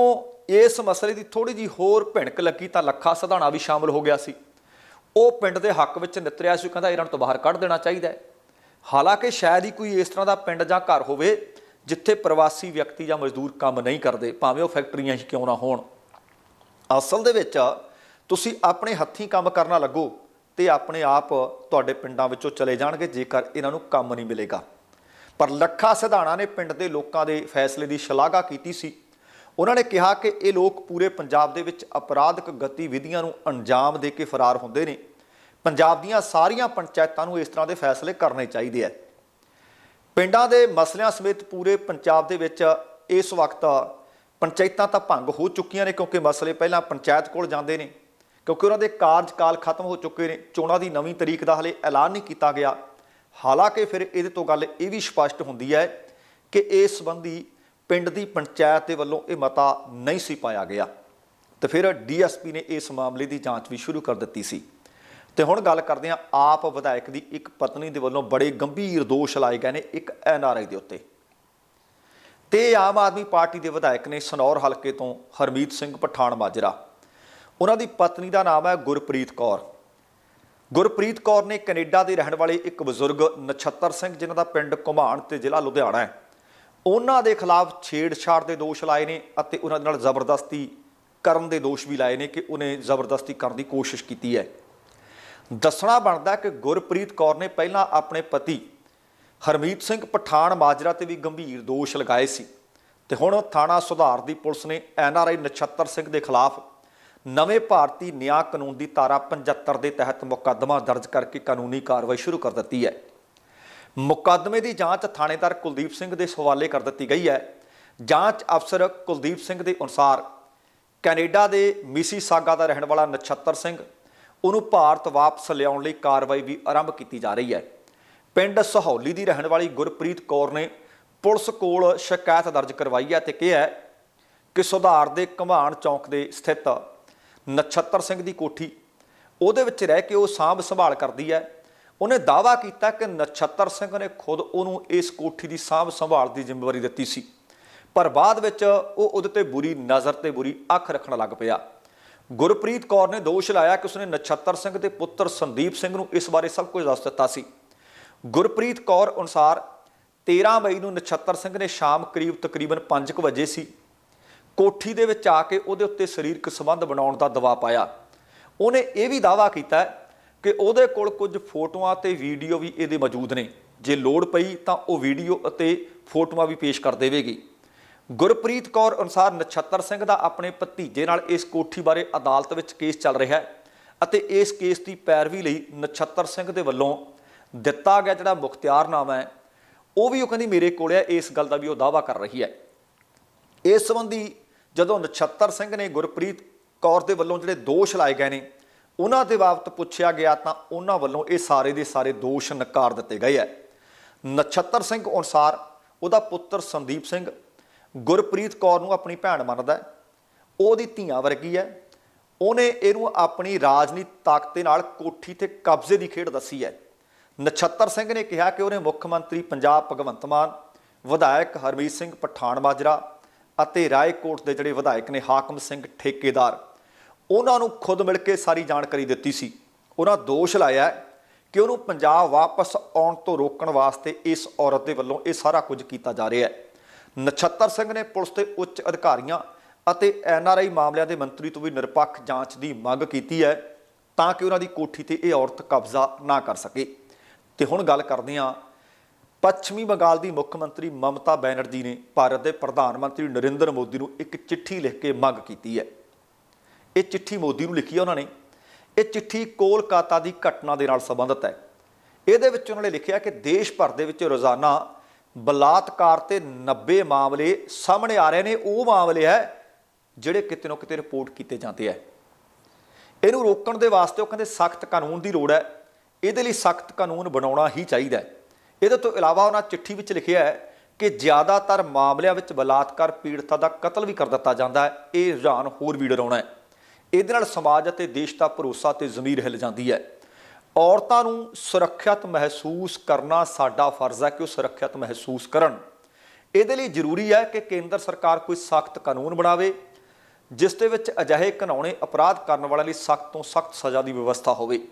ਇਸ ਮਸਲੇ ਦੀ ਥੋੜੀ ਜੀ ਹੋਰ ਭਿਣਕ ਲੱਗੀ ਤਾਂ ਲੱਖਾ ਸਧਾਣਾ ਵੀ ਸ਼ਾਮਲ ਹੋ ਗਿਆ ਸੀ। ਉਹ ਪਿੰਡ ਦੇ ਹੱਕ ਵਿੱਚ ਨਿਤਰਿਆ ਸੀ ਕਹਿੰਦਾ ਇਹਨਾਂ ਨੂੰ ਤੋਂ ਬਾਹਰ ਕੱਢ ਦੇਣਾ ਚਾਹੀਦਾ ਹੈ। ਹਾਲਾਂਕਿ ਸ਼ਾਇਦ ਹੀ ਕੋਈ ਇਸ ਤਰ੍ਹਾਂ ਦਾ ਪਿੰਡ ਜਾਂ ਘਰ ਹੋਵੇ, ਜਿੱਥੇ ਪ੍ਰਵਾਸੀ ਵਿਅਕਤੀ ਜਾਂ ਮਜ਼ਦੂਰ ਕੰਮ ਨਹੀਂ ਕਰਦੇ, ਭਾਵੇਂ ਉਹ ਫੈਕਟਰੀਆਂ ਹੀ ਕਿਉਂ ਨਾ ਹੋਣ। ਅਸਲ ਦੇ ਵਿੱਚ ਤੁਸੀਂ ਆਪਣੇ ਹੱਥੀਂ ਕੰਮ ਕਰਨਾ ਲੱਗੋ ਤੇ ਆਪਣੇ ਆਪ ਤੁਹਾਡੇ ਪਿੰਡਾਂ ਵਿੱਚੋਂ ਚਲੇ ਜਾਣਗੇ, ਜੇਕਰ ਇਹਨਾਂ ਨੂੰ ਕੰਮ ਨਹੀਂ ਮਿਲੇਗਾ। ਪਰ ਲੱਖਾ ਸਿਧਾਣਾ ਨੇ ਪਿੰਡ ਦੇ ਲੋਕਾਂ ਦੇ ਫੈਸਲੇ ਦੀ ਸ਼ਲਾਘਾ ਕੀਤੀ ਸੀ। ਉਹਨਾਂ ਨੇ ਕਿਹਾ ਕਿ ਇਹ ਲੋਕ ਪੂਰੇ ਪੰਜਾਬ ਦੇ ਵਿੱਚ ਅਪਰਾਧਿਕ ਗਤੀਵਿਧੀਆਂ ਨੂੰ ਅੰਜਾਮ ਦੇ ਕੇ ਫਰਾਰ ਹੁੰਦੇ ਨੇ। ਪੰਜਾਬ ਦੀਆਂ ਸਾਰੀਆਂ ਪੰਚਾਇਤਾਂ ਨੂੰ ਇਸ ਤਰ੍ਹਾਂ ਦੇ ਫੈਸਲੇ ਕਰਨੇ ਚਾਹੀਦੇ ਆ। ਪਿੰਡਾਂ ਦੇ ਮਸਲਿਆਂ ਸਮੇਤ ਪੂਰੇ ਪੰਜਾਬ ਦੇ ਵਿੱਚ ਇਸ ਵਕਤ ਪੰਚਾਇਤਾਂ ਤਾਂ ਭੰਗ ਹੋ ਚੁੱਕੀਆਂ ਨੇ ਕਿਉਂਕਿ ਮਸਲੇ ਪਹਿਲਾਂ ਪੰਚਾਇਤ ਕੋਲ ਜਾਂਦੇ ਨੇ, ਕਿਉਂਕਿ ਉਹਨਾਂ ਦੇ ਕਾਰਜਕਾਲ ਖਤਮ ਹੋ ਚੁੱਕੇ ਨੇ, ਚੋਣਾਂ ਦੀ ਨਵੀਂ ਤਰੀਕ ਦਾ ਹਲੇ ਐਲਾਨ ਨਹੀਂ ਕੀਤਾ ਗਿਆ। ਹਾਲਾਂਕਿ ਫਿਰ ਇਹਦੇ ਤੋਂ ਗੱਲ ਇਹ ਵੀ ਸਪਸ਼ਟ ਹੁੰਦੀ ਹੈ ਕਿ ਇਸ ਸੰਬੰਧੀ ਪਿੰਡ ਦੀ ਪੰਚਾਇਤ ਦੇ ਵੱਲੋਂ ਇਹ ਮਤਾ ਨਹੀਂ ਸੀ ਪਾਇਆ ਗਿਆ। ਤੇ ਫਿਰ ਡੀਐਸਪੀ ਨੇ ਇਸ ਮਾਮਲੇ ਦੀ ਜਾਂਚ ਵੀ ਸ਼ੁਰੂ ਕਰ ਦਿੱਤੀ ਸੀ। ਤੇ ਹੁਣ ਗੱਲ ਕਰਦੇ ਹਾਂ ਆਪ ਵਿਧਾਇਕ ਦੀ। ਇੱਕ ਪਤਨੀ ਦੇ ਵੱਲੋਂ ਬੜੇ ਗੰਭੀਰ ਦੋਸ਼ ਲਾਏ ਗਏ ਨੇ ਇੱਕ ਐਨਆਰਆਈ ਦੇ ਉੱਤੇ। ਤੇ ਆਮ ਆਦਮੀ ਪਾਰਟੀ ਦੇ ਵਿਧਾਇਕ ਨੇ ਸਨੌਰ ਹਲਕੇ ਤੋਂ ਹਰਮੀਤ ਸਿੰਘ ਪਠਾਨ ਮਾਜਰਾ। ਉਹਨਾਂ ਦੀ ਪਤਨੀ ਦਾ ਨਾਮ ਹੈ ਗੁਰਪ੍ਰੀਤ ਕੌਰ। ਗੁਰਪ੍ਰੀਤ ਕੌਰ ਨੇ ਕੈਨੇਡਾ ਦੇ ਰਹਿਣ ਵਾਲੇ ਇੱਕ ਬਜ਼ੁਰਗ ਨਛੱਤਰ ਸਿੰਘ, ਜਿਨ੍ਹਾਂ ਦਾ ਪਿੰਡ ਘੁਮਾਣ ਤੇ ਜ਼ਿਲ੍ਹਾ ਲੁਧਿਆਣਾ ਹੈ। ਉਹਨਾਂ ਦੇ ਖਿਲਾਫ ਛੇੜਛਾੜ ਦੇ ਦੋਸ਼ ਲਾਏ ਨੇ ਅਤੇ ਉਹਨਾਂ ਦੇ ਨਾਲ ਜ਼ਬਰਦਸਤੀ ਕਰਨ ਦੇ ਦੋਸ਼ ਵੀ ਲਾਏ ਨੇ ਕਿ ਉਹਨੇ ਜ਼ਬਰਦਸਤੀ ਕਰਨ ਦੀ ਕੋਸ਼ਿਸ਼ ਕੀਤੀ ਹੈ। ਦੱਸਣਾ ਬਣਦਾ ਕਿ ਗੁਰਪ੍ਰੀਤ ਕੌਰ ਨੇ ਪਹਿਲਾਂ ਆਪਣੇ ਪਤੀ ਹਰਮੀਤ ਸਿੰਘ ਪਠਾਨ ਮਾਜਰਾ ਤੇ ਵੀ ਗੰਭੀਰ ਦੋਸ਼ ਲਗਾਏ ਸੀ ਤੇ ਹੁਣ ਥਾਣਾ ਸੁਧਾਰ ਦੀ ਪੁਲਿਸ ਨੇ N R I Nachhattar Singh ਦੇ ਖਿਲਾਫ ਨਵੇਂ ਭਾਰਤੀ ਨਿਆਂ ਕਾਨੂੰਨ ਦੀ ਧਾਰਾ 75 ਦੇ ਤਹਿਤ ਮੁਕੱਦਮਾ ਦਰਜ ਕਰਕੇ ਕਾਨੂੰਨੀ ਕਾਰਵਾਈ ਸ਼ੁਰੂ ਕਰ ਦਿੱਤੀ ਹੈ। ਮੁਕੱਦਮੇ ਦੀ ਜਾਂਚ ਥਾਣੇਦਾਰ ਕੁਲਦੀਪ ਸਿੰਘ ਦੇ ਹਵਾਲੇ ਕਰ ਦਿੱਤੀ ਗਈ ਹੈ। ਜਾਂਚ ਅਫਸਰ ਕੁਲਦੀਪ ਸਿੰਘ ਦੇ ਅਨੁਸਾਰ ਕੈਨੇਡਾ ਦੇ ਮਿਸੀਸਾਗਾ ਦਾ ਰਹਿਣ ਵਾਲਾ ਨਛੱਤਰ ਸਿੰਘ, ਉਹਨੂੰ ਭਾਰਤ ਵਾਪਸ ਲਿਆਉਣ ਲਈ ਕਾਰਵਾਈ ਵੀ ਆਰੰਭ ਕੀਤੀ ਜਾ ਰਹੀ ਹੈ। ਪਿੰਡ ਸਹੌਲੀ ਦੀ ਰਹਿਣ ਵਾਲੀ ਗੁਰਪ੍ਰੀਤ ਕੌਰ ਨੇ ਪੁਲਿਸ ਕੋਲ ਸ਼ਿਕਾਇਤ ਦਰਜ ਕਰਵਾਈ ਹੈ ਤੇ ਕਿਹਾ ਕਿ ਸੁਧਾਰ ਦੇ ਘਮਾਣ ਚੌਂਕ ਦੇ ਸਥਿਤ ਨਛੱਤਰ ਸਿੰਘ ਦੀ ਕੋਠੀ, ਉਹਦੇ ਵਿੱਚ ਰਹਿ ਕੇ ਉਹ ਸਾਂਭ ਸੰਭਾਲ ਕਰਦੀ ਹੈ। ਉਹਨੇ ਦਾਵਾ ਕੀਤਾ ਕਿ ਨਛੱਤਰ ਸਿੰਘ ਨੇ ਖੁਦ ਉਹਨੂੰ ਇਸ ਕੋਠੀ ਦੀ ਸਾਂਭ ਸੰਭਾਲ ਦੀ ਜ਼ਿੰਮੇਵਾਰੀ ਦਿੱਤੀ ਸੀ। ਪਰ ਬਾਅਦ ਵਿੱਚ ਉਹ ਉਹਦੇ ਤੇ ਬੁਰੀ ਨਜ਼ਰ ਤੇ ਬੁਰੀ ਅੱਖ ਰੱਖਣ ਲੱਗ ਪਿਆ। ਗੁਰਪ੍ਰੀਤ ਕੌਰ ਨੇ ਦੋਸ਼ ਲਾਇਆ ਕਿ ਉਸਨੇ ਨਛੱਤਰ ਸਿੰਘ ਦੇ ਪੁੱਤਰ ਸੰਦੀਪ ਸਿੰਘ ਨੂੰ ਇਸ ਬਾਰੇ ਸਭ ਕੁਝ ਦੱਸ ਦਿੱਤਾ ਸੀ। ਗੁਰਪ੍ਰੀਤ ਕੌਰ ਅਨੁਸਾਰ 13 ਮਈ ਨੂੰ ਨਛੱਤਰ ਸਿੰਘ ਨੇ ਸ਼ਾਮ ਕਰੀਬ ਤਕਰੀਬਨ 5:00 ਵਜੇ ਸੀ। ਕੋਠੀ ਦੇ ਵਿੱਚ ਆ ਕੇ ਉਹਦੇ ਉੱਤੇ ਸਰੀਰਕ ਸੰਬੰਧ ਬਣਾਉਣ ਦਾ ਦਬਾਅ ਪਾਇਆ। ਉਹਨੇ ਇਹ ਵੀ ਦਾਵਾ ਕੀਤਾ ਕਿ ਉਹਦੇ ਕੋਲ ਕੁਝ ਫੋਟੋਆਂ ਤੇ ਵੀਡੀਓ ਵੀ ਇਹਦੇ ਮੌਜੂਦ ਨੇ। ਜੇ ਲੋੜ ਪਈ ਤਾਂ ਉਹ ਵੀਡੀਓ ਅਤੇ ਫੋਟੋਆਂ ਵੀ ਪੇਸ਼ ਕਰ ਦੇਵੇਗੀ। ਗੁਰਪ੍ਰੀਤ ਕੌਰ ਅਨੁਸਾਰ ਨਛੱਤਰ ਸਿੰਘ ਦਾ ਆਪਣੇ ਭਤੀਜੇ ਨਾਲ ਇਸ ਕੋਠੀ ਬਾਰੇ ਅਦਾਲਤ ਵਿੱਚ ਕੇਸ ਚੱਲ ਰਿਹਾ ਹੈ ਅਤੇ ਇਸ ਕੇਸ ਦੀ ਪੈਰਵੀ ਲਈ ਨਛੱਤਰ ਸਿੰਘ ਦੇ ਵੱਲੋਂ ਦਿੱਤਾ ਗਿਆ ਜਿਹੜਾ ਮੁਖਤਿਆਰਨਾਮਾ ਹੈ, ਉਹ ਵੀ ਉਹ ਕਹਿੰਦੀ ਮੇਰੇ ਕੋਲ ਹੈ, ਇਸ ਗੱਲ ਦਾ ਵੀ ਉਹ ਦਾਵਾ ਕਰ ਰਹੀ ਹੈ। ਇਸ ਸੰਬੰਧੀ ਜਦੋਂ ਨਛੱਤਰ ਸਿੰਘ ਨੇ ਗੁਰਪ੍ਰੀਤ ਕੌਰ ਦੇ ਵੱਲੋਂ ਜਿਹੜੇ ਦੋਸ਼ ਲਾਏ ਗਏ ਨੇ ਉਹਨਾਂ ਦੇ ਬਾਬਤ ਪੁੱਛਿਆ ਗਿਆ ਤਾਂ ਉਹਨਾਂ ਵੱਲੋਂ ਇਹ ਸਾਰੇ ਦੇ ਸਾਰੇ ਦੋਸ਼ ਨਕਾਰ ਦਿੱਤੇ ਗਏ ਹੈ। ਨਛੱਤਰ ਸਿੰਘ ਅਨੁਸਾਰ ਉਹਦਾ ਪੁੱਤਰ ਸੰਦੀਪ ਸਿੰਘ ਗੁਰਪ੍ਰੀਤ ਕੌਰ ਨੂੰ ਆਪਣੀ ਭੈਣ ਮੰਨਦਾ ਹੈ। ਉਹਦੀ ਧੀਆਂ ਵਰਗੀ ਹੈ। ਉਹਨੇ ਇਹਨੂੰ ਆਪਣੀ ਰਾਜਨੀਤਿਕ ਤਾਕਤ ਦੇ ਨਾਲ ਕੋਠੀ ਤੇ ਕਬਜ਼ੇ ਦੀ ਖੇਡ ਦੱਸੀ ਹੈ। ਨਛੱਤਰ ਸਿੰਘ ਨੇ ਕਿਹਾ ਕਿ ਉਹਨੇ ਮੁੱਖ ਮੰਤਰੀ ਪੰਜਾਬ ਭਗਵੰਤ ਮਾਨ, ਵਿਧਾਇਕ ਹਰਮੀਤ ਸਿੰਘ ਪਠਾਨ ਮਾਜਰਾ ਅਤੇ ਰਾਏਕੋਟ ਦੇ ਜਿਹੜੇ ਵਿਧਾਇਕ ਨੇ ਹਾਕਮ ਸਿੰਘ ਠੇਕੇਦਾਰ ਉਹਨਾਂ ਨੂੰ ਖੁਦ ਮਿਲ ਕੇ ਸਾਰੀ ਜਾਣਕਾਰੀ ਦਿੱਤੀ ਸੀ। ਉਹਨਾਂ ਦੋਸ਼ ਲਾਇਆ ਕਿ ਉਹਨੂੰ ਪੰਜਾਬ ਵਾਪਸ ਆਉਣ ਤੋਂ ਰੋਕਣ ਵਾਸਤੇ ਇਸ ਔਰਤ ਦੇ ਵੱਲੋਂ ਇਹ ਸਾਰਾ ਕੁਝ ਕੀਤਾ ਜਾ ਰਿਹਾ ਹੈ। ਨਛੱਤਰ ਸਿੰਘ ਨੇ ਪੁਲਿਸ ਦੇ ਉੱਚ ਅਧਿਕਾਰੀਆਂ ਅਤੇ ਐਨਆਰਆਈ ਮਾਮਲਿਆਂ ਦੇ ਮੰਤਰੀ ਤੋਂ ਵੀ ਨਿਰਪੱਖ ਜਾਂਚ ਦੀ ਮੰਗ ਕੀਤੀ ਹੈ ਤਾਂ ਕਿ ਉਹਨਾਂ ਦੀ ਕੋਠੀ ਤੇ ਇਹ ਔਰਤ ਕਬਜ਼ਾ ਨਾ ਕਰ ਸਕੇ। ਤੇ ਹੁਣ ਗੱਲ ਕਰਦੇ ਹਾਂ ਪੱਛਮੀ ਬੰਗਾਲ ਦੀ ਮੁੱਖ ਮੰਤਰੀ ਮਮਤਾ ਬੈਨਰਜੀ ਨੇ ਭਾਰਤ ਦੇ ਪ੍ਰਧਾਨ ਮੰਤਰੀ ਨਰਿੰਦਰ ਮੋਦੀ ਨੂੰ ਇੱਕ ਚਿੱਠੀ ਲਿਖ ਕੇ ਮੰਗ ਕੀਤੀ ਹੈ। ਇਹ ਚਿੱਠੀ ਮੋਦੀ ਨੂੰ ਲਿਖੀ ਹੈ ਉਹਨਾਂ ਨੇ। ਇਹ ਚਿੱਠੀ ਕੋਲਕਾਤਾ ਦੀ ਘਟਨਾ ਦੇ ਨਾਲ ਸੰਬੰਧਿਤ ਹੈ। ਇਹਦੇ ਵਿੱਚ ਉਹਨਾਂ ਨੇ ਲਿਖਿਆ ਕਿ ਦੇਸ਼ ਭਰ ਦੇ ਵਿੱਚ ਰੋਜ਼ਾਨਾ ਬਲਾਤਕਾਰ ਤੇ 90 ਮਾਮਲੇ ਸਾਹਮਣੇ ਆ ਰਹੇ ਨੇ। ਉਹ ਮਾਮਲੇ ਹੈ ਜਿਹੜੇ ਕਿਤੇ ਨਾ ਕਿਤੇ ਰਿਪੋਰਟ ਕੀਤੇ ਜਾਂਦੇ ਆ। ਇਹਨੂੰ ਰੋਕਣ ਦੇ ਵਾਸਤੇ ਉਹ ਕਹਿੰਦੇ ਸਖਤ ਕਾਨੂੰਨ ਦੀ ਲੋੜ ਹੈ। ਇਹਦੇ ਲਈ ਸਖਤ ਕਾਨੂੰਨ ਬਣਾਉਣਾ ਹੀ ਚਾਹੀਦਾ ਹੈ। ਇਹਦੇ ਤੋਂ ਇਲਾਵਾ ਉਹਨਾਂ ਚਿੱਠੀ ਵਿੱਚ ਲਿਖਿਆ ਹੈ ਕਿ ਜ਼ਿਆਦਾਤਰ ਮਾਮਲਿਆਂ ਵਿੱਚ ਬਲਾਤਕਾਰ ਪੀੜਤਾਂ ਦਾ ਕਤਲ ਵੀ ਕਰ ਦਿੱਤਾ ਜਾਂਦਾ ਹੈ। ਇਹ ਰੁਝਾਨ ਹੋਰ ਵੀ ਡਰਾਉਣਾ ਹੈ। ਇਹਦੇ ਨਾਲ ਸਮਾਜ ਅਤੇ ਦੇਸ਼ ਦਾ ਭਰੋਸਾ ਤੇ ਜ਼ਮੀਰ ਹਿੱਲ ਜਾਂਦੀ ਹੈ। ਔਰਤਾਂ ਨੂੰ ਸੁਰੱਖਿਅਤ ਮਹਿਸੂਸ ਕਰਨਾ ਸਾਡਾ ਫਰਜ਼ ਹੈ ਕਿ ਉਹ ਸੁਰੱਖਿਅਤ ਮਹਿਸੂਸ ਕਰਨ। ਇਹਦੇ ਲਈ ਜ਼ਰੂਰੀ ਹੈ ਕਿ ਕੇਂਦਰ ਸਰਕਾਰ ਕੋਈ ਸਖਤ ਕਾਨੂੰਨ ਬਣਾਵੇ, ਜਿਸ ਦੇ ਵਿੱਚ ਅਜਿਹੇ ਘਿਨਾਉਣੇ ਅਪਰਾਧ ਕਰਨ ਵਾਲਿਆਂ ਲਈ ਸਖਤ ਤੋਂ ਸਖਤ ਸਜ਼ਾ ਦੀ ਵਿਵਸਥਾ ਹੋਵੇ।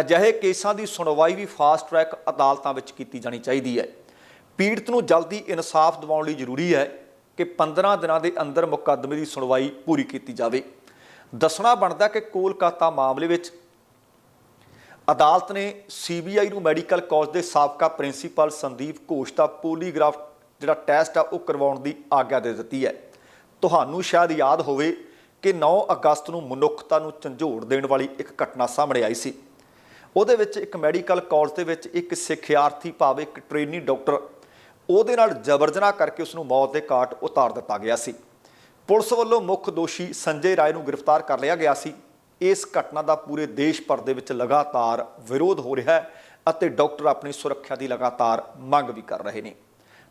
ਅਜਿਹੇ ਕੇਸਾਂ ਦੀ ਸੁਣਵਾਈ ਵੀ ਫਾਸਟ ਟਰੈਕ ਅਦਾਲਤਾਂ ਵਿੱਚ ਕੀਤੀ ਜਾਣੀ ਚਾਹੀਦੀ ਹੈ। ਪੀੜਤ ਨੂੰ ਜਲਦੀ ਇਨਸਾਫ ਦਿਵਾਉਣ ਲਈ ਜ਼ਰੂਰੀ ਹੈ ਕਿ 15 ਦਿਨਾਂ ਦੇ ਅੰਦਰ ਮੁਕੱਦਮੇ ਦੀ ਸੁਣਵਾਈ ਪੂਰੀ ਕੀਤੀ ਜਾਵੇ। ਦੱਸਣਾ ਬਣਦਾ ਕਿ ਕੋਲਕਾਤਾ ਮਾਮਲੇ ਵਿੱਚ ਅਦਾਲਤ ਨੇ ਸੀਬੀਆਈ ਨੂੰ ਮੈਡੀਕਲ ਕਾਲਜ ਦੇ ਸਾਬਕਾ ਪ੍ਰਿੰਸੀਪਲ ਸੰਦੀਪ ਘੋਸ਼ ਦਾ ਪੋਲੀਗ੍ਰਾਫ ਜਿਹੜਾ ਟੈਸਟ ਆ, ਉਹ ਕਰਵਾਉਣ ਦੀ ਆਗਿਆ ਦੇ ਦਿੱਤੀ ਹੈ। ਤੁਹਾਨੂੰ ਸ਼ਾਇਦ ਯਾਦ ਹੋਵੇ ਕਿ 9 ਅਗਸਤ ਨੂੰ ਮਨੁੱਖਤਾ ਨੂੰ ਝੰਜੋੜ ਦੇਣ ਵਾਲੀ ਇੱਕ ਘਟਨਾ ਸਾਹਮਣੇ ਆਈ ਸੀ। ਉਹਦੇ ਵਿੱਚ ਇੱਕ ਮੈਡੀਕਲ ਕਾਲਜ ਦੇ ਵਿੱਚ ਇੱਕ ਸਿੱਖਿਆਰਥੀ, ਭਾਵੇਂ ਇੱਕ ਟ੍ਰੇਨੀ ਡਾਕਟਰ, ਉਹਦੇ ਨਾਲ ਜ਼ਬਰਜਨਾ ਕਰਕੇ ਉਸ ਨੂੰ ਮੌਤ ਦੇ ਘਾਟ ਉਤਾਰ ਦਿੱਤਾ ਗਿਆ ਸੀ। ਪੁਲਿਸ ਵੱਲੋਂ ਮੁੱਖ ਦੋਸ਼ੀ ਸੰਜੇ ਰਾਏ ਨੂੰ ਗ੍ਰਿਫਤਾਰ ਕਰ ਲਿਆ ਗਿਆ ਸੀ। ਇਸ ਘਟਨਾ ਦਾ ਪੂਰੇ ਦੇਸ਼ ਭਰ ਦੇ ਵਿੱਚ ਲਗਾਤਾਰ ਵਿਰੋਧ ਹੋ ਰਿਹਾ ਹੈ ਅਤੇ ਡਾਕਟਰ ਆਪਣੀ ਸੁਰੱਖਿਆ ਦੀ ਲਗਾਤਾਰ ਮੰਗ ਵੀ ਕਰ ਰਹੇ ਨੇ।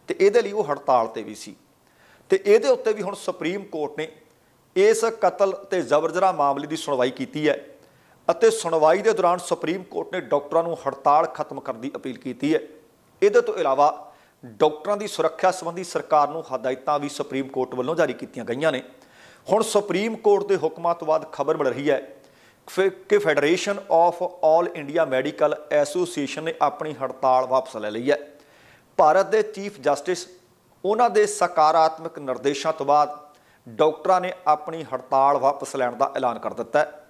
ਤੇ ਇਹਦੇ ਲਈ ਉਹ ਹੜਤਾਲ ਤੇ ਵੀ ਸੀ। ਤੇ ਇਹਦੇ ਉੱਤੇ ਵੀ ਹੁਣ ਸੁਪਰੀਮ ਕੋਰਟ ਨੇ ਇਸ ਕਤਲ ਤੇ ਜ਼ਬਰਜਰਾ ਮਾਮਲੇ ਦੀ ਸੁਣਵਾਈ ਕੀਤੀ ਹੈ ਅਤੇ ਸੁਣਵਾਈ ਦੇ ਦੌਰਾਨ ਸੁਪਰੀਮ ਕੋਰਟ ਨੇ ਡਾਕਟਰਾਂ ਨੂੰ ਹੜਤਾਲ ਖਤਮ ਕਰਨ ਦੀ ਅਪੀਲ ਕੀਤੀ ਹੈ। ਇਹਦੇ ਤੋਂ ਇਲਾਵਾ ਡਾਕਟਰਾਂ ਦੀ ਸੁਰੱਖਿਆ ਸੰਬੰਧੀ ਸਰਕਾਰ ਨੂੰ ਹਦਾਇਤਾਂ ਵੀ ਸੁਪਰੀਮ ਕੋਰਟ ਵੱਲੋਂ ਜਾਰੀ ਕੀਤੀਆਂ ਗਈਆਂ ਨੇ। ਹੁਣ ਸੁਪਰੀਮ ਕੋਰਟ ਦੇ ਹੁਕਮਾਂ ਤੋਂ ਬਾਅਦ ਖਬਰ ਮਿਲ ਰਹੀ ਹੈ ਫੇ- ਕਿ federation of all India medical association ਨੇ ਆਪਣੀ ਹੜਤਾਲ ਵਾਪਸ ਲੈ ਲਈ ਹੈ। ਭਾਰਤ ਦੇ ਚੀਫ ਜਸਟਿਸ, ਉਹਨਾਂ ਦੇ ਸਕਾਰਾਤਮਕ ਨਿਰਦੇਸ਼ਾਂ ਤੋਂ ਬਾਅਦ ਡਾਕਟਰਾਂ ਨੇ ਆਪਣੀ ਹੜਤਾਲ ਵਾਪਸ ਲੈਣ ਦਾ ਐਲਾਨ ਕਰ ਦਿੱਤਾ ਹੈ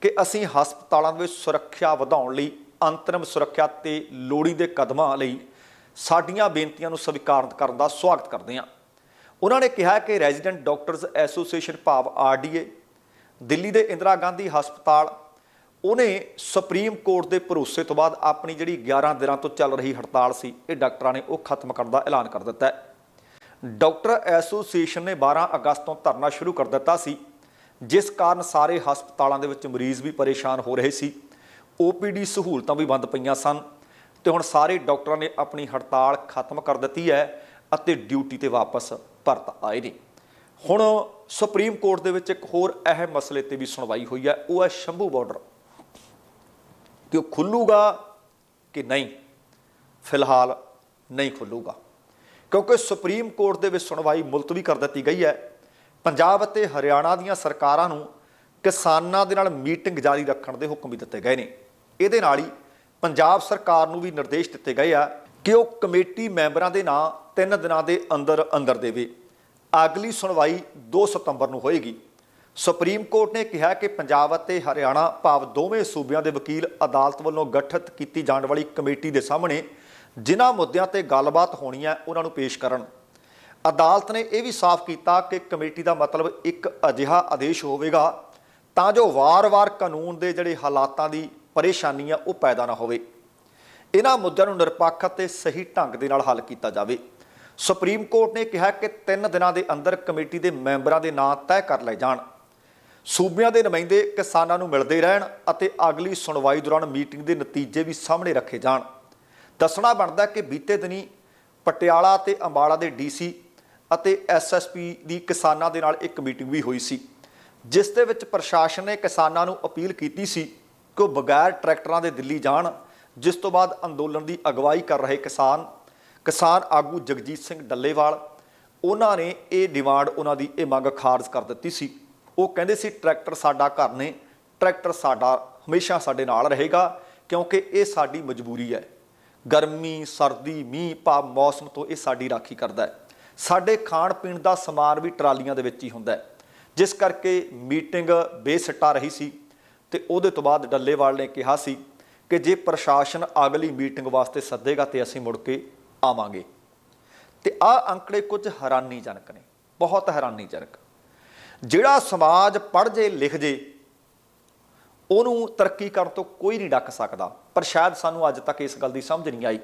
ਕਿ ਅਸੀਂ ਹਸਪਤਾਲਾਂ ਵਿੱਚ ਸੁਰੱਖਿਆ ਵਧਾਉਣ ਲਈ ਅੰਤਰਿਮ ਸੁਰੱਖਿਆ ਤੇ ਲੋੜੀਂਦੇ ਕਦਮਾਂ ਲਈ ਸਾਡੀਆਂ ਬੇਨਤੀਆਂ ਨੂੰ ਸਵੀਕਾਰ ਕਰਨ ਦਾ ਸਵਾਗਤ ਕਰਦੇ ਹਾਂ। ਉਹਨਾਂ ਨੇ ਕਿਹਾ ਕਿ ਰੈਜ਼ੀਡੈਂਟ ਡਾਕਟਰਸ ਐਸੋਸੀਏਸ਼ਨ ਭਾਵ ਆਰਡੀਏ ਦਿੱਲੀ ਦੇ ਇੰਦਰਾ ਗਾਂਧੀ ਹਸਪਤਾਲ, ਉਹਨੇ ਸੁਪਰੀਮ ਕੋਰਟ ਦੇ ਭਰੋਸੇ ਤੋਂ ਬਾਅਦ ਆਪਣੀ ਜਿਹੜੀ 11 ਦਿਨਾਂ ਤੋਂ ਚੱਲ ਰਹੀ ਹੜਤਾਲ ਸੀ, ਇਹ ਡਾਕਟਰਾਂ ਨੇ ਉਹ ਖਤਮ ਕਰਨ ਦਾ ਐਲਾਨ ਕਰ ਦਿੱਤਾ ਹੈ। ਡਾਕਟਰ ਐਸੋਸੀਏਸ਼ਨ ਨੇ 12 ਅਗਸਤ ਤੋਂ ਧਰਨਾ ਸ਼ੁਰੂ ਕਰ ਦਿੱਤਾ ਸੀ, ਜਿਸ ਕਾਰਨ ਸਾਰੇ ਹਸਪਤਾਲਾਂ ਦੇ ਵਿੱਚ ਮਰੀਜ਼ ਵੀ ਪਰੇਸ਼ਾਨ ਹੋ ਰਹੇ ਸੀ ਓਪੀਡੀ ਸਹੂਲਤਾਂ ਵੀ ਬੰਦ ਪਈਆਂ ਸਨ। ਤੇ ਹੁਣ ਸਾਰੇ ਡਾਕਟਰਾਂ ਨੇ ਆਪਣੀ ਹੜਤਾਲ ਖਤਮ ਕਰ ਦਿੱਤੀ ਹੈ ਅਤੇ ਡਿਊਟੀ ਤੇ ਵਾਪਸ ਪਰਤ ਆਏ ਨੇ। ਹੁਣ ਸੁਪਰੀਮ ਕੋਰਟ ਦੇ ਵਿੱਚ ਇੱਕ ਹੋਰ ਅਹਿਮ ਮਸਲੇ ਤੇ ਵੀ ਸੁਣਵਾਈ ਹੋਈ ਹੈ, ਉਹ ਹੈ ਸ਼ੰਭੂ ਬਾਰਡਰ। ਕਿ ਉਹ ਖੁੱਲੂਗਾ ਕਿ ਨਹੀਂ? ਫਿਲਹਾਲ ਨਹੀਂ ਖੁੱਲੂਗਾ। ਕਿਉਂਕਿ ਸੁਪਰੀਮ ਕੋਰਟ ਦੇ ਵਿੱਚ ਸੁਣਵਾਈ ਮੁਲਤਵੀ ਕਰ ਦਿੱਤੀ ਗਈ ਹੈ। ਪੰਜਾਬ ਅਤੇ ਹਰਿਆਣਾ ਦੀਆਂ ਸਰਕਾਰਾਂ ਨੂੰ ਕਿਸਾਨਾਂ ਦੇ ਨਾਲ ਮੀਟਿੰਗ ਜਾਰੀ ਰੱਖਣ ਦੇ ਹੁਕਮ ਵੀ ਦਿੱਤੇ ਗਏ ਨੇ। ਇਹਦੇ ਨਾਲ ਹੀ ਪੰਜਾਬ ਸਰਕਾਰ ਨੂੰ ਵੀ ਨਿਰਦੇਸ਼ ਦਿੱਤੇ ਗਏ ਆ ਕਿ ਉਹ ਕਮੇਟੀ ਮੈਂਬਰਾਂ ਦੇ ਨਾਂ 3 ਦਿਨਾਂ ਦੇ ਅੰਦਰ ਅੰਦਰ ਦੇਵੇ। ਅਗਲੀ ਸੁਣਵਾਈ 2 ਸਤੰਬਰ ਨੂੰ ਹੋਏਗੀ। ਸੁਪਰੀਮ ਕੋਰਟ ਨੇ ਕਿਹਾ ਕਿ ਪੰਜਾਬ ਅਤੇ ਹਰਿਆਣਾ ਭਾਵ ਦੋਵੇਂ ਸੂਬਿਆਂ ਦੇ ਵਕੀਲ ਅਦਾਲਤ ਵੱਲੋਂ ਗਠਿਤ ਕੀਤੀ ਜਾਣ ਵਾਲੀ ਕਮੇਟੀ ਦੇ ਸਾਹਮਣੇ ਜਿਨ੍ਹਾਂ ਮੁੱਦਿਆਂ ਤੇ ਗੱਲਬਾਤ ਹੋਣੀ ਹੈ, ਉਹਨਾਂ ਨੂੰ ਪੇਸ਼ ਕਰਨ। ਅਦਾਲਤ ਨੇ ਇਹ ਵੀ ਸਾਫ਼ ਕੀਤਾ ਕਿ ਕਮੇਟੀ ਦਾ ਮਤਲਬ ਇੱਕ ਅਜਿਹਾ ਆਦੇਸ਼ ਹੋਵੇਗਾ ਤਾਂ ਜੋ ਵਾਰ-ਵਾਰ ਕਾਨੂੰਨ ਦੇ ਜਿਹੜੇ ਹਾਲਾਤਾਂ ਦੀ ਪਰੇਸ਼ਾਨੀ ਆ ਉਹ ਪੈਦਾ ਨਾ ਹੋਵੇ। ਇਹਨਾਂ ਮੁੱਦਿਆਂ ਨੂੰ ਨਿਰਪੱਖ ਅਤੇ ਸਹੀ ਢੰਗ ਦੇ ਨਾਲ ਹੱਲ ਕੀਤਾ ਜਾਵੇ। ਸੁਪਰੀਮ ਕੋਰਟ ਨੇ ਕਿਹਾ ਕਿ 3 ਦਿਨਾਂ ਦੇ ਅੰਦਰ ਕਮੇਟੀ ਦੇ ਮੈਂਬਰਾਂ ਦੇ ਨਾਂ ਤੈਅ ਕਰ ਲਏ ਜਾਣ। ਸੂਬਿਆਂ ਦੇ ਨੁਮਾਇੰਦੇ ਕਿਸਾਨਾਂ ਨੂੰ ਮਿਲਦੇ ਰਹਿਣ ਅਤੇ ਅਗਲੀ ਸੁਣਵਾਈ ਦੌਰਾਨ ਮੀਟਿੰਗ ਦੇ ਨਤੀਜੇ ਵੀ ਸਾਹਮਣੇ ਰੱਖੇ ਜਾਣ। ਦੱਸਣਾ ਬਣਦਾ ਕਿ ਬੀਤੇ ਦਿਨੀ ਪਟਿਆਲਾ ਤੇ ਅੰਬਾਲਾ ਦੇ ਡੀਸੀ ਅਤੇ ਐਸਐਸਪੀ ਦੀ ਕਿਸਾਨਾਂ ਦੇ ਨਾਲ ਇੱਕ ਮੀਟਿੰਗ ਵੀ ਹੋਈ ਸੀ, ਜਿਸ ਦੇ ਵਿੱਚ ਪ੍ਰਸ਼ਾਸਨ ਨੇ ਕਿਸਾਨਾਂ ਨੂੰ ਅਪੀਲ ਕੀਤੀ ਸੀ ਕਿ ਉਹ ਬਗੈਰ ਟਰੈਕਟਰਾਂ ਦੇ ਦਿੱਲੀ ਜਾਣ, ਜਿਸ ਤੋਂ ਬਾਅਦ ਅੰਦੋਲਨ ਦੀ ਅਗਵਾਈ ਕਰ ਰਹੇ ਕਿਸਾਨ ਕਿਸਾਨ ਆਗੂ ਜਗਜੀਤ ਸਿੰਘ ਡੱਲੇਵਾਲ, ਉਹਨਾਂ ਨੇ ਇਹ ਡਿਮਾਂਡ ਉਹਨਾਂ ਦੀ ਇਹ ਮੰਗ ਖਾਰਜ ਕਰ ਦਿੱਤੀ ਸੀ। ਉਹ ਕਹਿੰਦੇ ਸੀ, ਟਰੈਕਟਰ ਸਾਡਾ ਘਰ ਨੇ, ਟਰੈਕਟਰ ਸਾਡਾ ਹਮੇਸ਼ਾ ਸਾਡੇ ਨਾਲ ਰਹੇਗਾ, ਕਿਉਂਕਿ ਇਹ ਸਾਡੀ ਮਜਬੂਰੀ ਹੈ। ਗਰਮੀ, ਸਰਦੀ, ਮੀਂਹ ਪਾ ਮੌਸਮ ਤੋਂ ਇਹ ਸਾਡੀ ਰਾਖੀ ਕਰਦਾ ਹੈ। ਸਾਡੇ ਖਾਣ ਪੀਣ ਦਾ ਸਮਾਨ ਵੀ ਟਰਾਲੀਆਂ ਦੇ ਵਿੱਚ ਹੀ ਹੁੰਦਾ ਹੈ। ਜਿਸ ਕਰਕੇ ਮੀਟਿੰਗ ਬੇਸੱਟਾ ਰਹੀ ਸੀ। ਤੇ ਉਹਦੇ ਤੋਂ ਬਾਅਦ ਡੱਲੇਵਾਲ ਨੇ ਕਿਹਾ ਸੀ ਕਿ ਜੇ ਪ੍ਰਸ਼ਾਸਨ ਅਗਲੀ ਮੀਟਿੰਗ ਵਾਸਤੇ ਸੱਦੇਗਾ ਤੇ ਅਸੀਂ ਮੁੜ ਕੇ ਆਵਾਂਗੇ। ਤੇ ਆ ਅੰਕੜੇ ਕੁਝ ਹੈਰਾਨੀਜਨਕ ਨੇ, ਬਹੁਤ ਹੈਰਾਨੀਜਨਕ। ਜਿਹੜਾ ਸਮਾਜ ਪੜ੍ਹ ਜੇ ਲਿਖ ਜੇ ਉਹਨੂੰ ਤਰੱਕੀ ਕਰਨ ਤੋਂ ਕੋਈ ਨਹੀਂ ਡੱਕ ਸਕਦਾ। ਪਰ ਸ਼ਾਇਦ ਸਾਨੂੰ ਅੱਜ ਤੱਕ ਇਸ ਗੱਲ ਦੀ ਸਮਝ ਨਹੀਂ ਆਈ।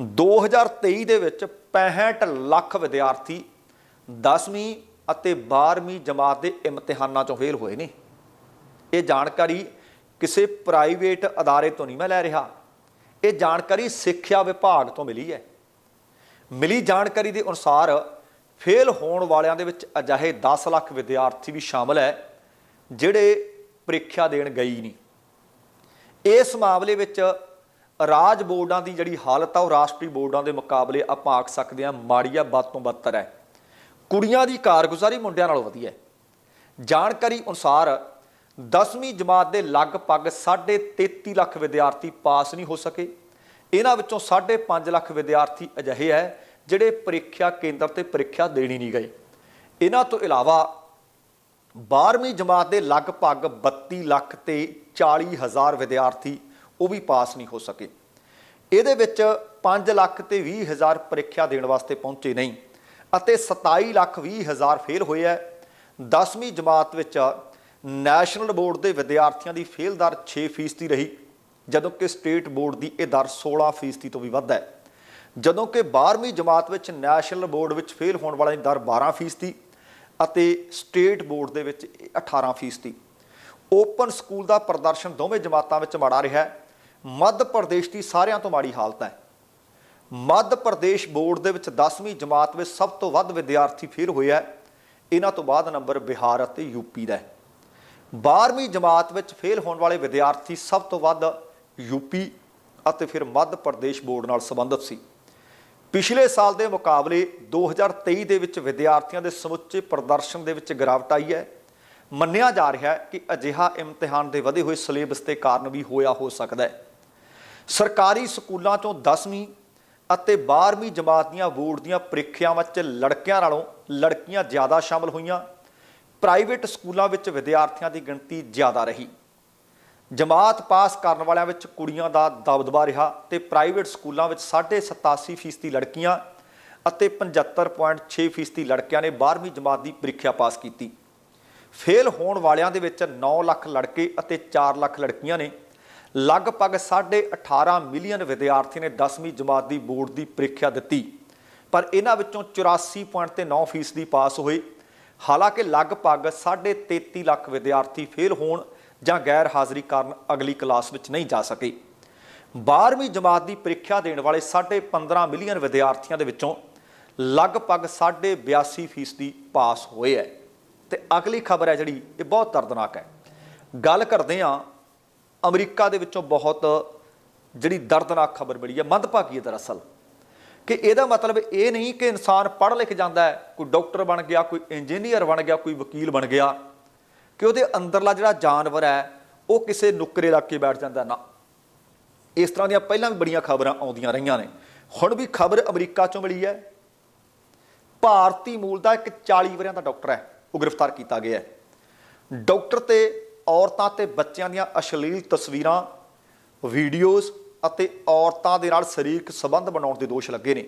2023 ਦੇ ਵਿੱਚ 65 ਲੱਖ ਵਿਦਿਆਰਥੀ 10ਵੀਂ ਅਤੇ 12ਵੀਂ ਜਮਾਤ ਦੇ ਇਮਤਿਹਾਨਾਂ ਚੋਂ ਫੇਲ ਹੋਏ ਨੇ। ਇਹ ਜਾਣਕਾਰੀ ਕਿਸੇ ਪ੍ਰਾਈਵੇਟ ਅਦਾਰੇ ਤੋਂ ਨਹੀਂ ਮੈਂ ਲੈ ਰਿਹਾ। ਇਹ ਜਾਣਕਾਰੀ ਸਿੱਖਿਆ ਵਿਭਾਗ ਤੋਂ ਮਿਲੀ ਹੈ। ਮਿਲੀ ਜਾਣਕਾਰੀ ਦੇ ਅਨੁਸਾਰ ਫੇਲ ਹੋਣ ਵਾਲਿਆਂ ਦੇ ਵਿੱਚ ਅਜਿਹੇ 10 ਲੱਖ ਵਿਦਿਆਰਥੀ ਵੀ ਸ਼ਾਮਲ ਹੈ, ਜਿਹੜੇ ਪ੍ਰੀਖਿਆ ਦੇਣ ਗਈ ਨਹੀਂ। ਇਸ ਮਾਮਲੇ ਵਿੱਚ ਰਾਜ ਬੋਰਡਾਂ ਦੀ ਜਿਹੜੀ ਹਾਲਤ ਆ, ਉਹ ਰਾਸ਼ਟਰੀ ਬੋਰਡਾਂ ਦੇ ਮੁਕਾਬਲੇ ਆਪਾਂ ਆਖ ਸਕਦੇ ਹਾਂ ਮਾੜੀ ਆ ਬਦ ਤੋਂ ਬੱਤਰ ਹੈ। ਕੁੜੀਆਂ ਦੀ ਕਾਰਗੁਜ਼ਾਰੀ ਮੁੰਡਿਆਂ ਨਾਲੋਂ ਵਧੀਆ ਹੈ। ਜਾਣਕਾਰੀ ਅਨੁਸਾਰ 10ਵੀਂ ਜਮਾਤ ਦੇ ਲਗਭਗ 33.5 ਲੱਖ ਵਿਦਿਆਰਥੀ ਪਾਸ ਨਹੀਂ ਹੋ ਸਕੇ। ਇਹਨਾਂ ਵਿੱਚੋਂ 5.5 ਲੱਖ ਵਿਦਿਆਰਥੀ ਅਜਿਹੇ ਹੈ, ਜਿਹੜੇ ਪ੍ਰੀਖਿਆ ਕੇਂਦਰ ਤੇ ਪ੍ਰੀਖਿਆ ਦੇਣੀ ਨਹੀਂ ਗਏ। ਇਹਨਾਂ ਤੋਂ ਇਲਾਵਾ 12ਵੀਂ ਜਮਾਤ ਦੇ ਲਗਭਗ 32 ਲੱਖ ਤੇ 40 ਹਜ਼ਾਰ ਵਿਦਿਆਰਥੀ ਉਹ ਵੀ ਪਾਸ ਨਹੀਂ ਹੋ ਸਕੇ। ਇਹਦੇ ਵਿੱਚ 5 ਲੱਖ ਤੇ 20 ਹਜ਼ਾਰ ਪ੍ਰੀਖਿਆ ਦੇਣ ਵਾਸਤੇ ਪਹੁੰਚੇ ਨਹੀਂ ਅਤੇ 27 ਲੱਖ 20 ਹਜ਼ਾਰ ਫੇਲ ਹੋਏ ਹੈ। 10ਵੀਂ ਜਮਾਤ ਵਿੱਚ ਨੈਸ਼ਨਲ ਬੋਰਡ ਦੇ ਵਿਦਿਆਰਥੀਆਂ ਦੀ ਫੇਲ ਦਰ 6% ਰਹੀ, ਜਦੋਂ ਕਿ ਸਟੇਟ ਬੋਰਡ ਦੀ ਇਹ ਦਰ 16% ਤੋਂ ਵੀ ਵੱਧ ਹੈ। ਜਦੋਂ ਕਿ 12ਵੀਂ ਜਮਾਤ ਵਿੱਚ ਨੈਸ਼ਨਲ ਬੋਰਡ ਵਿੱਚ ਫੇਲ ਹੋਣ ਵਾਲਿਆਂ ਦੀ ਦਰ 12% ਅਤੇ ਸਟੇਟ ਬੋਰਡ ਦੇ ਵਿੱਚ ਇਹ 18% ਓਪਨ ਸਕੂਲ ਦਾ ਪ੍ਰਦਰਸ਼ਨ ਦੋਵੇਂ ਜਮਾਤਾਂ ਵਿੱਚ ਮਾੜਾ ਰਿਹਾ ਹੈ। ਮੱਧ ਪ੍ਰਦੇਸ਼ ਦੀ ਸਾਰਿਆਂ ਤੋਂ ਮਾੜੀ ਹਾਲਤ ਹੈ। ਮੱਧ ਪ੍ਰਦੇਸ਼ ਬੋਰਡ ਦੇ ਵਿੱਚ 10ਵੀਂ ਜਮਾਤ ਵਿੱਚ ਸਭ ਤੋਂ ਵੱਧ ਵਿਦਿਆਰਥੀ ਫੇਲ ਹੋਇਆ ਇਹਨਾਂ ਤੋਂ ਬਾਅਦ ਨੰਬਰ ਬਿਹਾਰ ਅਤੇ ਯੂਪੀ ਦਾ ਹੈ। 12ਵੀਂ ਜਮਾਤ ਵਿੱਚ ਫੇਲ ਹੋਣ ਵਾਲੇ ਵਿਦਿਆਰਥੀ ਸਭ ਤੋਂ ਵੱਧ ਯੂਪੀ ਅਤੇ ਫਿਰ ਮੱਧ ਪ੍ਰਦੇਸ਼ ਬੋਰਡ ਨਾਲ ਸੰਬੰਧਿਤ ਸੀ। ਪਿਛਲੇ ਸਾਲ ਦੇ ਮੁਕਾਬਲੇ 2023 ਦੇ ਵਿੱਚ ਵਿਦਿਆਰਥੀਆਂ ਦੇ ਸਮੁੱਚੇ ਪ੍ਰਦਰਸ਼ਨ ਦੇ ਵਿੱਚ ਗਿਰਾਵਟ ਆਈ ਹੈ। ਮੰਨਿਆ ਜਾ ਰਿਹਾ ਹੈ ਕਿ ਅਜਿਹਾ ਇਮਤਿਹਾਨ ਦੇ ਵਧੇ ਹੋਏ ਸਿਲੇਬਸ ਦੇ ਕਾਰਨ ਵੀ ਹੋਇਆ ਹੋ ਸਕਦਾ ਹੈ। ਸਰਕਾਰੀ ਸਕੂਲਾਂ ਚੋਂ 10ਵੀਂ ਅਤੇ 12ਵੀਂ ਜਮਾਤ ਦੀਆਂ ਬੋਰਡ ਦੀਆਂ ਪ੍ਰੀਖਿਆਵਾਂ 'ਚ ਲੜਕਿਆਂ ਨਾਲੋਂ ਲੜਕੀਆਂ ਜ਼ਿਆਦਾ ਸ਼ਾਮਲ ਹੋਈਆਂ। ਪ੍ਰਾਈਵੇਟ ਸਕੂਲਾਂ ਵਿੱਚ ਵਿਦਿਆਰਥੀਆਂ ਦੀ ਗਿਣਤੀ ਜ਼ਿਆਦਾ ਰਹੀ। ਜਮਾਤ ਪਾਸ ਕਰਨ ਵਾਲਿਆਂ ਵਿੱਚ ਕੁੜੀਆਂ ਦਾ ਦਬਦਬਾ ਰਿਹਾ ਤੇ ਪ੍ਰਾਈਵੇਟ ਸਕੂਲਾਂ ਵਿੱਚ 87% ਲੜਕੀਆਂ ਅਤੇ 75.6% ਲੜਕਿਆਂ ਨੇ 12ਵੀਂ ਜਮਾਤ ਦੀ ਪ੍ਰੀਖਿਆ ਪਾਸ ਕੀਤੀ। ਫੇਲ ਹੋਣ ਵਾਲਿਆਂ ਦੇ ਵਿੱਚ 9 ਲੱਖ ਲੜਕੇ ਅਤੇ 4 ਲੱਖ ਲੜਕੀਆਂ ਨੇ ਲਗਭਗ 18.5 ਮਿਲੀਅਨ ਵਿਦਿਆਰਥੀ ਨੇ 10ਵੀਂ ਜਮਾਤ ਦੀ ਬੋਰਡ ਦੀ ਪ੍ਰੀਖਿਆ ਦਿੱਤੀ। ਪਰ ਇਹਨਾਂ ਵਿੱਚੋਂ 84.9% ਦੀ ਪਾਸ ਹੋਏ ਹਾਲਾਂਕਿ ਲਗਭਗ 33.5 ਲੱਖ ਵਿਦਿਆਰਥੀ ਫੇਲ ਹੋਣ ਜਾਂ ਗੈਰ ਹਾਜ਼ਰੀ ਕਾਰਨ ਅਗਲੀ ਕਲਾਸ ਵਿੱਚ ਨਹੀਂ ਜਾ ਸਕੇ। 12ਵੀਂ ਜਮਾਤ ਦੀ ਪ੍ਰੀਖਿਆ ਦੇਣ ਵਾਲੇ 15.5 ਮਿਲੀਅਨ ਵਿਦਿਆਰਥੀਆਂ ਦੇ ਵਿੱਚੋਂ ਲਗਭਗ 82% ਦੀ ਪਾਸ ਹੋਏ ਹੈ। ਤੇ ਅਗਲੀ ਖਬਰ ਹੈ ਜਿਹੜੀ, ਇਹ ਬਹੁਤ ਦਰਦਨਾਕ ਹੈ। ਗੱਲ ਕਰਦੇ ਹਾਂ ਅਮਰੀਕਾ ਦੇ ਵਿੱਚੋਂ ਬਹੁਤ ਜਿਹੜੀ ਦਰਦਨਾਕ ਖਬਰ ਮਿਲੀ ਹੈ। ਮੰਦਭਾਗੀ ਹੈ ਦਰਅਸਲ। ਕਿ ਇਹਦਾ ਮਤਲਬ ਇਹ ਨਹੀਂ ਕਿ ਇਨਸਾਨ ਪੜ੍ਹ ਲਿਖ ਜਾਂਦਾ ਹੈ, ਕੋਈ ਡਾਕਟਰ ਬਣ ਗਿਆ, ਕੋਈ ਇੰਜੀਨੀਅਰ ਬਣ ਗਿਆ, ਕੋਈ ਵਕੀਲ ਬਣ ਗਿਆ, ਕਿ ਉਹਦੇ ਅੰਦਰਲਾ ਜਿਹੜਾ ਜਾਨਵਰ ਹੈ, ਉਹ ਕਿਸੇ ਨੁੱਕਰੇ ਰੱਖ ਕੇ ਬੈਠ ਜਾਂਦਾ ਨਾ। ਇਸ ਤਰ੍ਹਾਂ ਦੀਆਂ ਪਹਿਲਾਂ ਵੀ ਬੜੀਆਂ ਖਬਰਾਂ ਆਉਂਦੀਆਂ ਰਹੀਆਂ ਨੇ। ਹੁਣ ਵੀ ਖਬਰ ਅਮਰੀਕਾ ਚੋਂ ਮਿਲੀ ਹੈ। ਭਾਰਤੀ ਮੂਲ ਦਾ ਇੱਕ 40 ਵਰਿਆਂ ਦਾ ਡਾਕਟਰ ਹੈ, ਉਹ ਗ੍ਰਿਫਤਾਰ ਕੀਤਾ ਗਿਆ ਹੈ। ਡਾਕਟਰ ਤੇ ਔਰਤਾਂ ਤੇ ਬੱਚਿਆਂ ਦੀਆਂ ਅਸ਼ਲੀਲ ਤਸਵੀਰਾਂ, ਵੀਡੀਓਜ਼ ਅਤੇ ਔਰਤਾਂ ਦੇ ਨਾਲ ਸਰੀਰਕ ਸੰਬੰਧ ਬਣਾਉਣ ਦੇ ਦੋਸ਼ ਲੱਗੇ ਨੇ।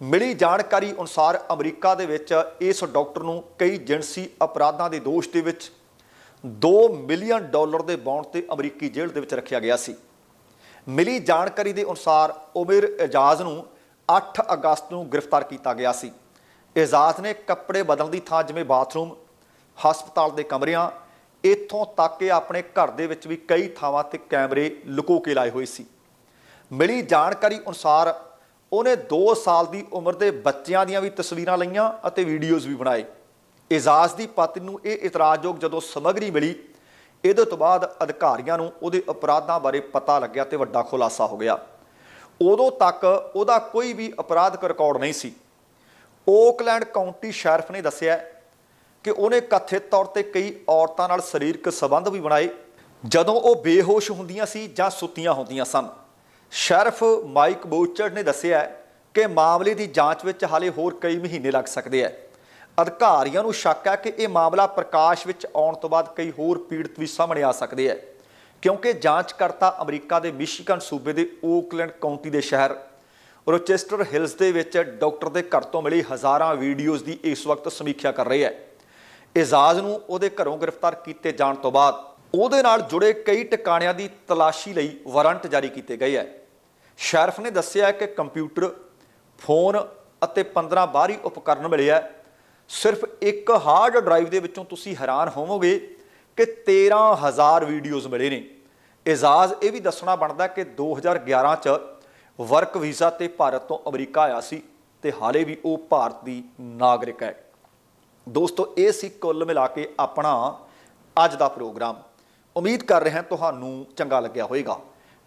ਮਿਲੀ ਜਾਣਕਾਰੀ ਅਨੁਸਾਰ ਅਮਰੀਕਾ ਦੇ ਵਿੱਚ ਇਸ ਡਾਕਟਰ ਨੂੰ ਕਈ ਜਿਨਸੀ ਅਪਰਾਧਾਂ ਦੇ ਦੋਸ਼ ਦੇ ਵਿੱਚ 2 ਮਿਲੀਅਨ ਡਾਲਰ ਦੇ ਬੌਂਡ ਤੇ ਅਮਰੀਕੀ ਜੇਲ੍ਹ ਦੇ ਵਿੱਚ ਰੱਖਿਆ ਗਿਆ ਸੀ। ਮਿਲੀ ਜਾਣਕਾਰੀ ਦੇ ਅਨੁਸਾਰ ਉਮਰ ਇਜਾਜ਼ ਨੂੰ 8 ਅਗਸਤ ਨੂੰ ਗ੍ਰਿਫਤਾਰ ਕੀਤਾ ਗਿਆ ਸੀ। ਇਜਾਜ਼ ਨੇ ਕੱਪੜੇ ਬਦਲਣ ਦੀ ਥਾਂ ਜਿਵੇਂ ਬਾਥਰੂਮ, ਹਸਪਤਾਲ ਦੇ ਕਮਰਿਆਂ, ਇੱਥੋਂ ਤੱਕ ਕਿ ਆਪਣੇ ਘਰ ਦੇ ਵਿੱਚ ਵੀ ਕਈ ਥਾਵਾਂ ਤੇ ਕੈਮਰੇ ਲੁਕੋ ਕੇ ਲਾਏ ਹੋਏ ਸੀ। ਮਿਲੀ ਜਾਣਕਾਰੀ ਅਨੁਸਾਰ ਉਹਨੇ 2 ਸਾਲ ਦੀ ਉਮਰ ਦੇ ਬੱਚਿਆਂ ਦੀਆਂ ਵੀ ਤਸਵੀਰਾਂ ਲਈਆਂ ਅਤੇ ਵੀਡੀਓਜ਼ ਵੀ ਬਣਾਏ। ਇਜਾਜ਼ ਦੀ ਪਤਨੀ ਨੂੰ ਇਹ ਇਤਰਾਜ਼ਯੋਗ ਜਦੋਂ ਸਮੱਗਰੀ ਮਿਲੀ, ਇਹਦੇ ਤੋਂ ਬਾਅਦ ਅਧਿਕਾਰੀਆਂ ਨੂੰ ਉਹਦੇ ਅਪਰਾਧਾਂ ਬਾਰੇ ਪਤਾ ਲੱਗਿਆ ਤੇ ਵੱਡਾ ਖੁਲਾਸਾ ਹੋ ਗਿਆ। ਉਦੋਂ ਤੱਕ ਉਹਦਾ ਕੋਈ ਵੀ ਅਪਰਾਧਕ ਰਿਕਾਰਡ ਨਹੀਂ ਸੀ। ਓਕਲੈਂਡ ਕਾਉਂਟੀ ਸ਼ੈਰਫ ਨੇ ਦੱਸਿਆ ਕਿ ਉਹਨੇ ਕਥਿਤ ਤੌਰ ਤੇ ਕਈ ਔਰਤਾਂ ਨਾਲ ਸਰੀਰਕ ਸੰਬੰਧ ਵੀ ਬਣਾਏ। ਜਦੋਂ ਉਹ ਬੇਹੋਸ਼ ਹੁੰਦੀਆਂ ਸੀ ਜਾਂ ਸੁੱਤੀਆਂ ਹੁੰਦੀਆਂ ਸਨ ਸ਼ੈਰਿਫ ਮਾਈਕ ਬੋਚਰਡ ਨੇ ਦੱਸਿਆ ਕਿ ਮਾਮਲੇ ਦੀ ਜਾਂਚ ਵਿੱਚ ਹਾਲੇ ਹੋਰ ਕਈ ਮਹੀਨੇ ਲੱਗ ਸਕਦੇ ਹੈ। ਅਧਿਕਾਰੀਆਂ ਨੂੰ ਸ਼ੱਕ ਹੈ ਕਿ ਇਹ ਮਾਮਲਾ ਪ੍ਰਕਾਸ਼ ਵਿੱਚ ਆਉਣ ਤੋਂ ਬਾਅਦ ਕਈ ਹੋਰ ਪੀੜਤ ਵੀ ਸਾਹਮਣੇ ਆ ਸਕਦੇ ਹੈ, ਕਿਉਂਕਿ ਜਾਂਚਕਰਤਾ ਅਮਰੀਕਾ ਦੇ ਮਿਸ਼ੀਗਨ ਸੂਬੇ ਦੇ ਓਕਲੈਂਡ ਕਾਉਂਟੀ ਦੇ ਸ਼ਹਿਰ, ਰੋਚੈਸਟਰ ਹਿਲਸ ਦੇ ਵਿੱਚ ਡਾਕਟਰ ਦੇ ਘਰ ਤੋਂ ਮਿਲੀ ਹਜ਼ਾਰਾਂ ਵੀਡੀਓਜ਼ ਦੀ ਇਸ ਵਕਤ ਸਮੀਖਿਆ ਕਰ ਰਹੇ ਹੈ। ਇਜਾਜ਼ ਨੂੰ ਉਹਦੇ ਘਰੋਂ ਗ੍ਰਿਫਤਾਰ ਕੀਤੇ ਜਾਣ ਤੋਂ ਬਾਅਦ ਉਹਦੇ ਨਾਲ ਜੁੜੇ ਕਈ ਟਿਕਾਣਿਆਂ ਦੀ ਤਲਾਸ਼ੀ ਲਈ ਵਾਰੰਟ ਜਾਰੀ ਕੀਤੇ ਗਏ ਹੈ। ਸ਼ੈਰਫ ਨੇ ਦੱਸਿਆ ਕਿ ਕੰਪਿਊਟਰ, ਫੋਨ ਅਤੇ 15 ਬਾਹਰੀ ਉਪਕਰਨ ਮਿਲਿਆ ਸਿਰਫ ਇੱਕ ਹਾਰਡ ਡਰਾਈਵ ਦੇ ਵਿੱਚੋਂ ਤੁਸੀਂ ਹੈਰਾਨ ਹੋਵੋਗੇ ਕਿ 13000 ਵੀਡੀਓਜ਼ ਮਿਲੇ ਨੇ। ਇਜਾਜ਼ ਇਹ ਵੀ ਦੱਸਣਾ ਬਣਦਾ ਕਿ 2011 ਚ ਵਰਕ ਵੀਜ਼ਾ ਤੇ ਭਾਰਤ ਤੋਂ ਅਮਰੀਕਾ ਆਇਆ ਸੀ ਤੇ ਹਾਲੇ ਵੀ ਉਹ ਭਾਰਤ ਦੀ ਨਾਗਰਿਕ ਹੈ। ਦੋਸਤੋ, ਇਹ ਸੀ ਕੁੱਲ ਮਿਲਾ ਕੇ ਆਪਣਾ ਅੱਜ ਦਾ ਪ੍ਰੋਗਰਾਮ। ਉਮੀਦ ਕਰ ਰਿਹਾ ਤੁਹਾਨੂੰ ਚੰਗਾ ਲੱਗਿਆ ਹੋਵੇਗਾ।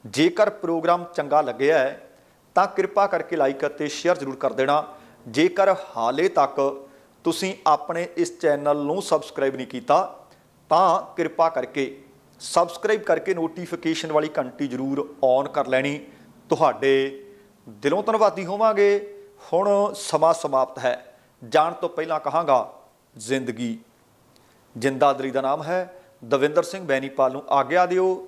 ਜੇਕਰ ਪ੍ਰੋਗਰਾਮ ਚੰਗਾ ਲੱਗਿਆ ਹੈ, ਤਾਂ ਕਿਰਪਾ ਕਰਕੇ ਲਾਈਕ ਅਤੇ ਸ਼ੇਅਰ ਜ਼ਰੂਰ ਕਰ ਦੇਣਾ। ਜੇਕਰ ਹਾਲੇ ਤੱਕ ਤੁਸੀਂ ਆਪਣੇ ਇਸ ਚੈਨਲ ਨੂੰ ਸਬਸਕ੍ਰਾਈਬ ਨਹੀਂ ਕੀਤਾ, ਤਾਂ ਕਿਰਪਾ ਕਰਕੇ ਸਬਸਕ੍ਰਾਈਬ ਕਰਕੇ ਨੋਟੀਫਿਕੇਸ਼ਨ ਵਾਲੀ ਘੰਟੀ ਜ਼ਰੂਰ ਔਨ ਕਰ ਲੈਣੀ। ਤੁਹਾਡੇ ਦਿਲੋਂ ਧੰਨਵਾਦੀ ਹੋਵਾਂਗੇ। ਹੁਣ ਸਮਾਂ ਸਮਾਪਤ ਹੈ। ਜਾਣ ਤੋਂ ਪਹਿਲਾਂ ਕਹਾਂਗਾ, ਜ਼ਿੰਦਗੀ। ਜਿੰਦਾਦਰੀ ਦਾ ਨਾਮ ਹੈ ਦਵਿੰਦਰ ਸਿੰਘ ਬੈਨੀਪਾਲ ਨੂੰ ਆਗਿਆ ਦਿਓ।